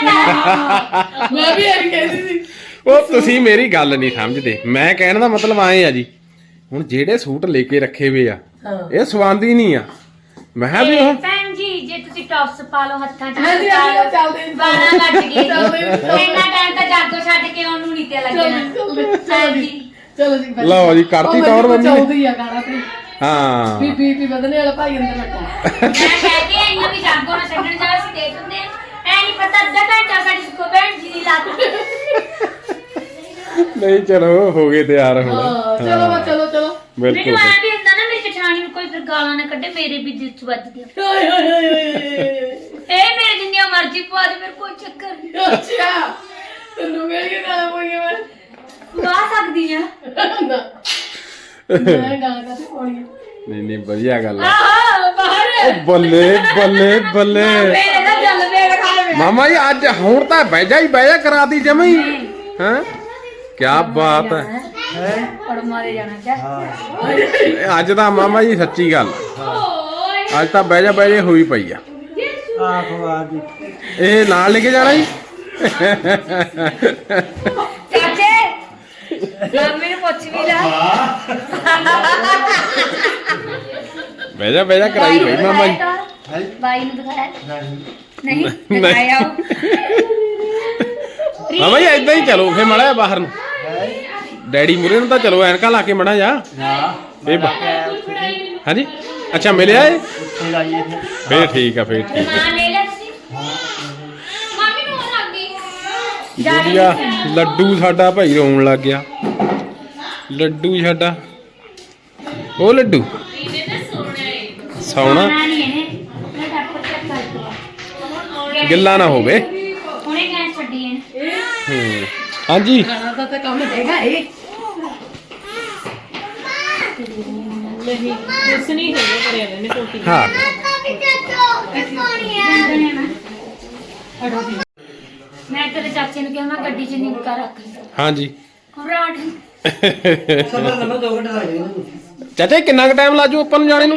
ਕਰ ਮੈਂ ਵੀ ਇਹ ਕਹਿੰਦੀ ਸੀ। ਉਹ ਤੁਸੀਂ ਮੇਰੀ ਗੱਲ ਨਹੀਂ ਸਮਝਦੇ। ਮੈਂ ਕਹਿਣ ਦਾ ਮਤਲਬ ਆਏ ਆ ਜੀ ਹੁਣ ਜਿਹੜੇ ਸੂਟ ਲੈ ਕੇ ਰੱਖੇ ਵੇ ਆ ਹਾਂ। ਇਹ ਸਵਾਂਦੀ ਨਹੀਂ ਆ। ਮੈਂ ਕਿਹਾ ਵੀ ਉਹ ਭੈਣ ਜੀ ਜੇ ਤੁਸੀਂ ਟੌਪਸ ਪਾ ਲਓ ਹੱਥਾਂ 'ਚ ਹਾਂਜੀ, ਹਾਂਜੀ, ਲਓ, ਚੱਲਦੇ ਨੇ। ਬਾਰਾਂ ਵੱਜ ਗਏ ਚੱਲਦੇ ਚੱਲਦੇ ਇੰਨਾ ਟਾਈਮ ਤਾਂ ਜਾਗੋ ਛੱਡ ਕੇ ਉਹਨੂੰ ਨਹੀਂ ਤੇ ਲੱਗਣਾ। ਚਲੋ ਜੀ ਚਲੋ ਜੀ ਬਸ। ਲਓ ਜੀ, ਕਰਤੀ ਉਹ ਟੌਰ ਮੈਨੂੰ ਮੰਮੀ। ਚਾਹੁੰਦੀ ਆ ਗਾਣਾ ਤੇ। ਵੀ ਹਾਂ ਬੀਪੀ ਵਧਣੇ ਵਾਲਾ ਭਾਈ ਅੰਦਰ ਬੈਠਾ। ਮੈਂ ਕਹਿ ਕੇ ਆਈ ਹਾਂ ਵੀ ਜਾਗੋ ਨਾ ਛੱਡਣ ਜਾ ਅਸੀਂ ਦੇਖ ਹੁੰਦੇ ਐ ਨਹੀਂ ਪਤਾ ਅੱਧਾ ਘੰਟਾ ਸਾਡੀ ਸੁੱਖੋ ਭੈਣ ਜੀ ਦੀ ਲੱਤ। ਨਹੀਂ ਚਲੋ ਹੋ ਗਏ ਤਿਆਰ ਹੁਣ। ਹਾਂ ਚਲੋ ਬਸ ਚਲੋ ਚਲੋ ਬਿਲਕੁਲ ਮੈਨੂੰ ਐ ਵੀ ਹੁੰਦਾ ਨਾ ਮੇਰੀ ਜਠਾਣੀ ਨੂੰ ਕੋਈ ਫਿਰ ਗਾਲਾਂ ਨਾ ਕੱਢੇ ਮੇਰੇ ਵੀ ਦਿਲ 'ਚ ਵੱਜਦੀਆਂ ਹਾਏ ਹਾਏ ਹਾਏ ਹਾਏ ਇਹ ਮੇਰੇ ਜਿੰਨੀਆਂ ਮਰਜ਼ੀ ਪਵਾ ਦੇ ਮੇਰੇ ਕੋਈ ਚੱਕਰ ਨਹੀਂ ਅੱਛਾ। ਤੈਨੂੰ ਮੇਰੀ ਨਾਲ ਹੋਈ ਮੈਂ? ਗਾ ਸਕਦੀ ਆ। ਨਾ। ਮੈਂ ਗਾਣਾ ਕਾਤੇ ਪਾਉਣੀ ਆ ਨਹੀਂ ਨਹੀਂ ਵਧੀਆ ਗੱਲ ਆ। ਆਹ ਬਾਹਰ। ਉਹ ਬੱਲੇ ਬੱਲੇ ਬੱਲੇ। ਮੇਰੇ ਦਾ ਜਲ ਮੇਰੇ ਖਾ ਲਵੇ ਮਾਮਾ ਜੀ ਅੱਜ ਹੁਣ ਤਾਂ ਬਹਿ ਜਾ ਹੀ ਬਹਿ ਜਾ ਕਰਾਤੀ ਜਮਈ ਹਾਂ? ਕੀ ਬਾਤ ਹੈ। ਔਰ ਮਾਰੇ ਜਾਣਾ ਚਾ ਅੱਜ ਤਾਂ ਮਾਮਾ ਜੀ ਸੱਚੀ ਗੱਲ। ਅੱਜ ਤਾਂ ਬਹਿ ਜਾ ਬਹਿ ਜਾ ਹੋਈ ਪਈ ਆ। ਆਹੋ ਆ ਜੀ ਇਹ ਨਾਲ ਲੈ ਕੇ ਜਾਣਾ ਜੀ? ਚਾਚੇ ਮੰਮੀ ਨੂੰ ਪੁੱਛ ਵੀ ਲੈ। ਬਹਿ ਜਾ ਬਹਿ ਜਾ ਕਰਾਈ ਪਈ ਮਾਮਾ ਜੀ। ਬਾਈ ਨੂੰ ਦਿਖਾਇਆ। ਨਹੀਂ ਨਹੀਂ। ਦਿਖਾਇਆ ਮਾਮਾ ਜੀ ਏਦਾਂ ਹੀ ਚਲੋ ਫੇ ਮੜਾ ਬਾਹਰ ਨੂੰ। ਡੈਡੀ ਮੁਰੇ ਨੂੰ ਤਾਂ ਚਲੋ ਐਨਕਾਂ ਲਾ ਕੇ ਮੜਾ ਜਾ। ਇਹ ਬਾ- ਹਾਂਜੀ। ਅੱਛਾ ਮਿਲਿਆ ਏ ਉੱਥੇ ਲਾਈਏ ਫਿਰ ਫੇਰ ਠੀਕ ਆ ਫੇਰ ਠੀਕ ਆ। ਮਾਂ ਲੈ ਲੈ ਤੁਸੀਂ? ਮੰਮੀ ਨੂੰ ਉਹ ਲੱਗ ਗਈ। ਵਧੀਆ। ਲੱਡੂ ਸਾਡਾ ਭਾਈ ਰੋਣ ਲੱਗ ਗਿਆ। ਲੱਡੂ ਸਾਡਾ। ਉਹ ਲੱਡੂ? ਹੈ ਸੌਣਾ ਗਿੱਲਾ ਨਾ ਹੋਵੇ। ਹੁਣੇ ਗੈਸ ਛੱਡੀ ਇਹਨੇ। ਹੂੰ। ਹਾਂਜੀ। ਗਾਣਾ ਦਾ ਤਾਂ ਕੰਮ ਹੈਗਾ ਇਹ ਨਹੀਂ ਕੁਛ ਨਹੀਂ ਹੈਗਾ ਕਰਿਆ ਇਹਨੇ ਟੋਪੀ ਹਾਂ। ਮੈਂ ਤੇਰੇ ਚਾਚੇ ਨੂੰ ਕਿਹਾ ਮੈਂ ਗੱਡੀ 'ਚ ਨਿੱਕਾ ਰੱਖ ਹਾਂਜੀ। ਘਬਰਾਹਟ ਸਬਰ ਨੰਬਰ ਦੋ ਘੰਟੇ ਲੱਗ ਜਾਣਗੇ ਚਾਚਾ ਕਿੰਨਾ ਕੁ ਟਾਈਮ ਲਾਜੂ ਆਪਾਂ ਨੂੰ ਜਾਣੇ ਨੂੰ?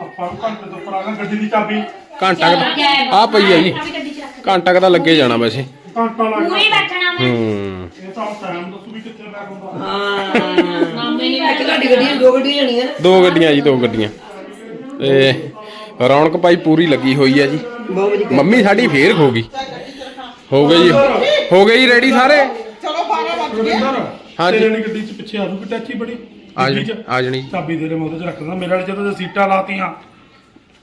ਆਪਾਂ ਨੂੰ ਘੰਟੇ ਤੋਂ ਪੁਰਾਣਾ ਗੱਡੀ ਦੀ ਚਾਬੀ। ਘੰਟਾ ਕੁ- ਆ ਪਈ ਆ ਜੀ। ਗੱਡੀ 'ਚ ਰੱਖ ਘੰਟਾ ਕੁ ਤਾਂ ਲੱਗੇ ਜਾਣਾ ਵੈਸੇ। ਘੰਟਾ ਲੱਗ ਪੂਰੀ ਬੈਠਣਾ ਮੈਂ। ਹੂੰ। ਇਹ ਤਾਂ ਟਾਈਮ ਦੱਸੋ ਵੀ ਕਿੱਥੇ ਬੈਠ ਹੁੰਦਾ। ਹਾਂ। ਮਾਮੇ ਨੇ ਇੱਕ ਤੁਹਾਡੀ ਗੱਡੀ ਦੋ ਗੱਡੀਆਂ ਜਾਣੀਆਂ ਨਾ। ਦੋ ਗੱਡੀਆਂ ਜੀ ਦੋ ਗੱਡੀਆਂ। ਤੇ ਰੌਣਕ ਭਾਈ ਪੂਰੀ ਲੱਗੀ ਹੋਈ ਹੈ ਜੀ। ਬਹੁਤ ਵਧੀਆ। ਮੰਮੀ ਸਾਡੀ ਫੇਰ ਖੋ ਗਈ। ਹੋ ਗਈ ਜੀ। ਹੋ ਗਈ ਜੀ ਰੈਡੀ ਸਾਰੇ? ਚਲੋ 12 ਵੱਜ ਗਏ। ਹਾਂਜੀ। ਤੇਰੇ ਗੱਡੀ 'ਚ ਪਿੱਛੇ ਆ ਜੂ ਟੈਚੀ ਬੜੀ? ਆ ਜਣੀ 'ਚ। ਆ ਜਣੀ। ਚਾਬੀ ਤੇਰੇ ਮੂੰਹ 'ਚ ਰੱਖਦਾ ਮੇਰੇ ਵਾਲੇ ਜਦੋਂ ਜੇ ਸੀਟਾਂ ਲਾਤੀਆਂ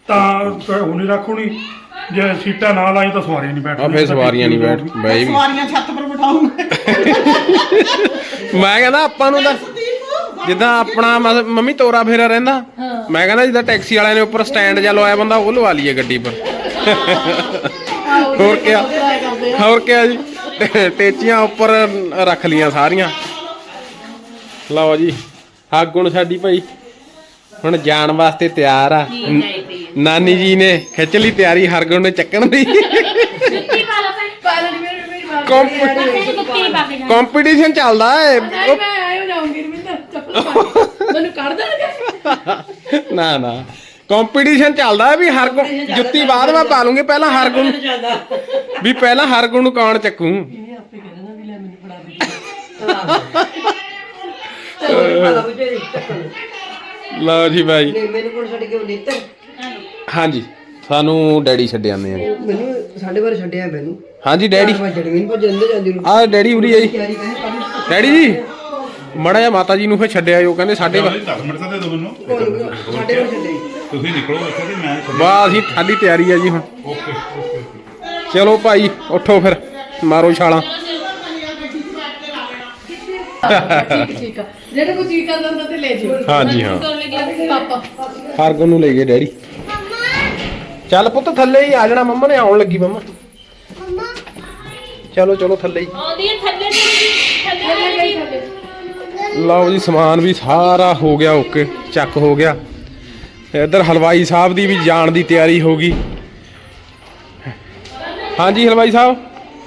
ਤਾਂ ਹੁਣੀ ਰੱਖੂਣੀ ਜੇ ਸੀਟਾਂ ਨਾ ਲਾਈ ਤਾਂ ਸਵਾਰੀਆਂ ਨਹੀਂ ਆ ਬੈਠਣੀਆਂ ਫੇਰ ਸਵਾਰੀਆਂ ਨਹੀਂ ਬੈਠ ਬਈ ਸਵਾਰੀਆਂ ਛੱਤ ਪਰ ਬਿਠਾਉਂਗੇ ਮੈਂ ਕਹਿੰਦਾ ਆਪਾਂ ਨੂੰ ਤਾਂ ਜਿੱਦਾਂ ਆਪਣਾ ਮੰਮੀ ਤੋਰਾ ਫੇਰਾ ਰਹਿੰਦਾ। ਮੈਂ ਕਹਿੰਦਾ ਜਿੱਦਾਂ ਟੈਕਸੀ ਵਾਲਿਆਂ ਨੇ ਉੱਪਰ ਸਟੈਂਡ ਜਿਹਾ ਲਵਾਇਆ ਬੰਦਾ ਉਹ ਲਵਾ ਲਈਏ ਗੱਡੀ ਪਰ। ਹੋਰ ਕਿਆ? ਹੋਰ ਕਿਆ ਜੀ? ਟੇਚੀਆਂ ਉੱਪਰ ਰੱਖ ਲੀਆਂ ਸਾਰੀਆਂ। ਲਓ ਜੀ ਹਾਗੁਣ ਸਾਡੀ ਭਾਈ। ਹੁਣ ਜਾਣ ਵਾਸਤੇ ਤਿਆਰ ਆ। ਨਾਨੀ ਜੀ ਨੇ ਖਿੱਚ ਲਈ ਤਿਆਰੀ ਹਰਗੁਣ ਨੇ ਚੱਕਣ ਦੀ। ਜੁੱਤੀ ਪਾ ਲਓ ਭੈਣ ਪਾਲਣ ਮੇਰੀ ਮੇਰੀ ਬਾਤ ਬੱਸੇ 'ਚ ਜੁੱਤੀ ਪਾ ਕੇ ਜਾਣਾ। ਕੰਪੀਟੀਸ਼ਨ ਚੱਲਦਾ ਏ। ਨਹੀਂ ਮੈਂ ਆਇਓ ਜਾਊਂਗੀ ਰਵਿੰਦਰ ਚੱਪਲ ਪਾ ਕੇ। ਮੈਨੂੰ ਕੱਢ ਦੇਣਗੇ ਨਾ ਨਾ। ਕੰਪੀਟੀਸ਼ਨ ਚੱਲਦਾ ਵੀ ਹਰ ਗੁਣ ਜੁੱਤੀ ਬਾਅਦ ਮੈਂ ਪਾ ਲੂੰਗੀ ਪਹਿਲਾਂ ਹਰ ਗੁਣ ਵੀ ਪਹਿਲਾਂ ਹਰ ਗੁਣ ਨੂੰ ਕੌਣ ਚੱਕੂ? ਇਹ ਆਪੇ ਕਹਿੰਦਾ ਨਾ ਵੀ ਲੈ ਮੈਨੂੰ ਫੜਾ ਦੇ। ਚਲੋ ਭਾਲਾ ਬੁਝੇ ਚੱਕਰ ਲਓ ਜੀ ਬਾਈ। ਨਹੀਂ ਮੈਨੂੰ ਕੋਲ ਛੱਡ ਕੇ ਨਿੱਤ ਹਾਂਜੀ ਸਾਨੂੰ ਡੈਡੀ ਛੱਡ ਜਾਂਦੇ ਆ। ਮੈਨੂੰ ਸਾਡੇ ਬਾਰੇ ਛੱਡਿਆ ਮੈਨੂੰ। ਹਾਂਜੀ ਡੈਡੀ। ਮੈਂ ਭੱਜ ਜਾਂਦੇ ਨੂੰ ਆ ਡੈਡੀ ਉਰੀ ਆਈ। ਤਿਆਰੀ ਕਰੇ ਪਰ ਡੈਡੀ ਜੀ ਮੜਾ ਜਾ ਮਾਤਾ ਜੀ ਨੂੰ ਫੇ ਛੱਡਿਆ ਉਹ ਕਹਿੰਦੇ ਸਾਡੇ ਵਾ- 10 ਮਿੰਟ ਤਾਂ ਦੇ ਦਿਓ ਮੈਨੂੰ। ਸਾਡੇ ਬਾਰੇ ਛੱਡੇ ਤੁਸੀਂ ਨਿਕਲੋ ਇੱਥੋਂ ਦੀ ਮੈਂ ਵਾਹ ਅਸੀਂ ਸਾਡੀ ਤਿਆਰੀ ਆ ਜੀ ਹੁਣ। ਓਕੇ ਓਕੇ ਚਲੋ ਭਾਈ ਉੱਠੋ ਫਿਰ ਮਾਰੋ ਛਾਲਾਂ। ਠੀਕ ਠੀਕ ਆ। ਜਿਹੜੇ ਕੋਈ ਚੀਜ਼ ਕਰਦਾ ਹੁੰਦਾ ਤੇ ਲੈ ਜਿਓ। ਹਾਂਜੀ ਹਾਂ। ਪਾਪਾ। ਹਰਗੁਣ ਨੂੰ ਲੈ ਗਏ ਡੈਡੀ। ਚੱਲ ਪੁੱਤ ਥੱਲੇ ਹੀ ਆ ਜਾਣਾ ਮੰਮਾ ਨੇ ਆਉਣ ਲੱਗੀ ਮੰਮਾ। ਚਲੋ ਚਲੋ ਥੱਲੇ ਹੀ। ਆਉਂਦੀ ਹੈ ਥੱਲੇ ਤੇ ਥੱਲੇ ਥੱਲੇ ਲਓ ਜੀ ਸਮਾਨ ਵੀ ਸਾਰਾ ਹੋ ਗਿਆ ਓਕੇ ਚੱਕ ਹੋ ਗਿਆ। ਇੱਧਰ ਹਲਵਾਈ ਸਾਹਿਬ ਦੀ ਵੀ ਜਾਣ ਦੀ ਤਿਆਰੀ ਹੋ ਗਈ। ਹਾਂਜੀ ਹਲਵਾਈ ਸਾਹਿਬ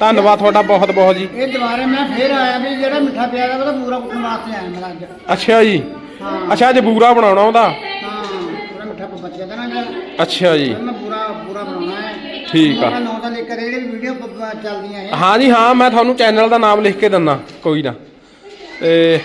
ਧੰਨਵਾਦ ਤੁਹਾਡਾ ਬਹੁਤ ਬਹੁਤ ਜੀ। ਇਹ ਦੁਬਾਰਾ ਮੈਂ ਫੇਰ ਆਇਆ ਵੀ ਜਿਹੜਾ ਮਿੱਠਾ ਪਿਆ ਦਾ ਉਹਦਾ ਪੂਰਾ ਕੁੱਟਣ ਵਾਸਤੇ ਆਇਆ ਮੈਂ ਅੱਜ। ਅੱਛਾ ਜੀ। ਹਾਂ। ਅੱਛਾ ਅੱਜ ਬੂਰਾ ਬਣਾਉਣਾ ਉਹਦਾ? ਹਾਂ ਪੂਰਾ ਮਿੱਠਾ ਬਚ ਗਿਆ ਤਾਂ ਨਾ ਅੱਛਾ ਜੀ। ਬਣਾਉਣਾ ਹੈ। ਠੀਕ ਆ। ਮੇਰਾ ਨਾਂ ਤਾਂ ਲਿਖ ਕੇ ਦੇ, ਜਿਹੜੀ ਵੀਡੀਓ ਚੱਲਦੀਆਂ ਇਹ। ਹਾਂ ਜੀ ਹਾਂ ਮੈਂ ਤੁਹਾਨੂੰ ਚੈਨਲ ਦਾ ਨਾਮ ਲਿਖ ਕੇ ਦਿੰਦਾ ਕੋਈ ਨਾ। ਤੇ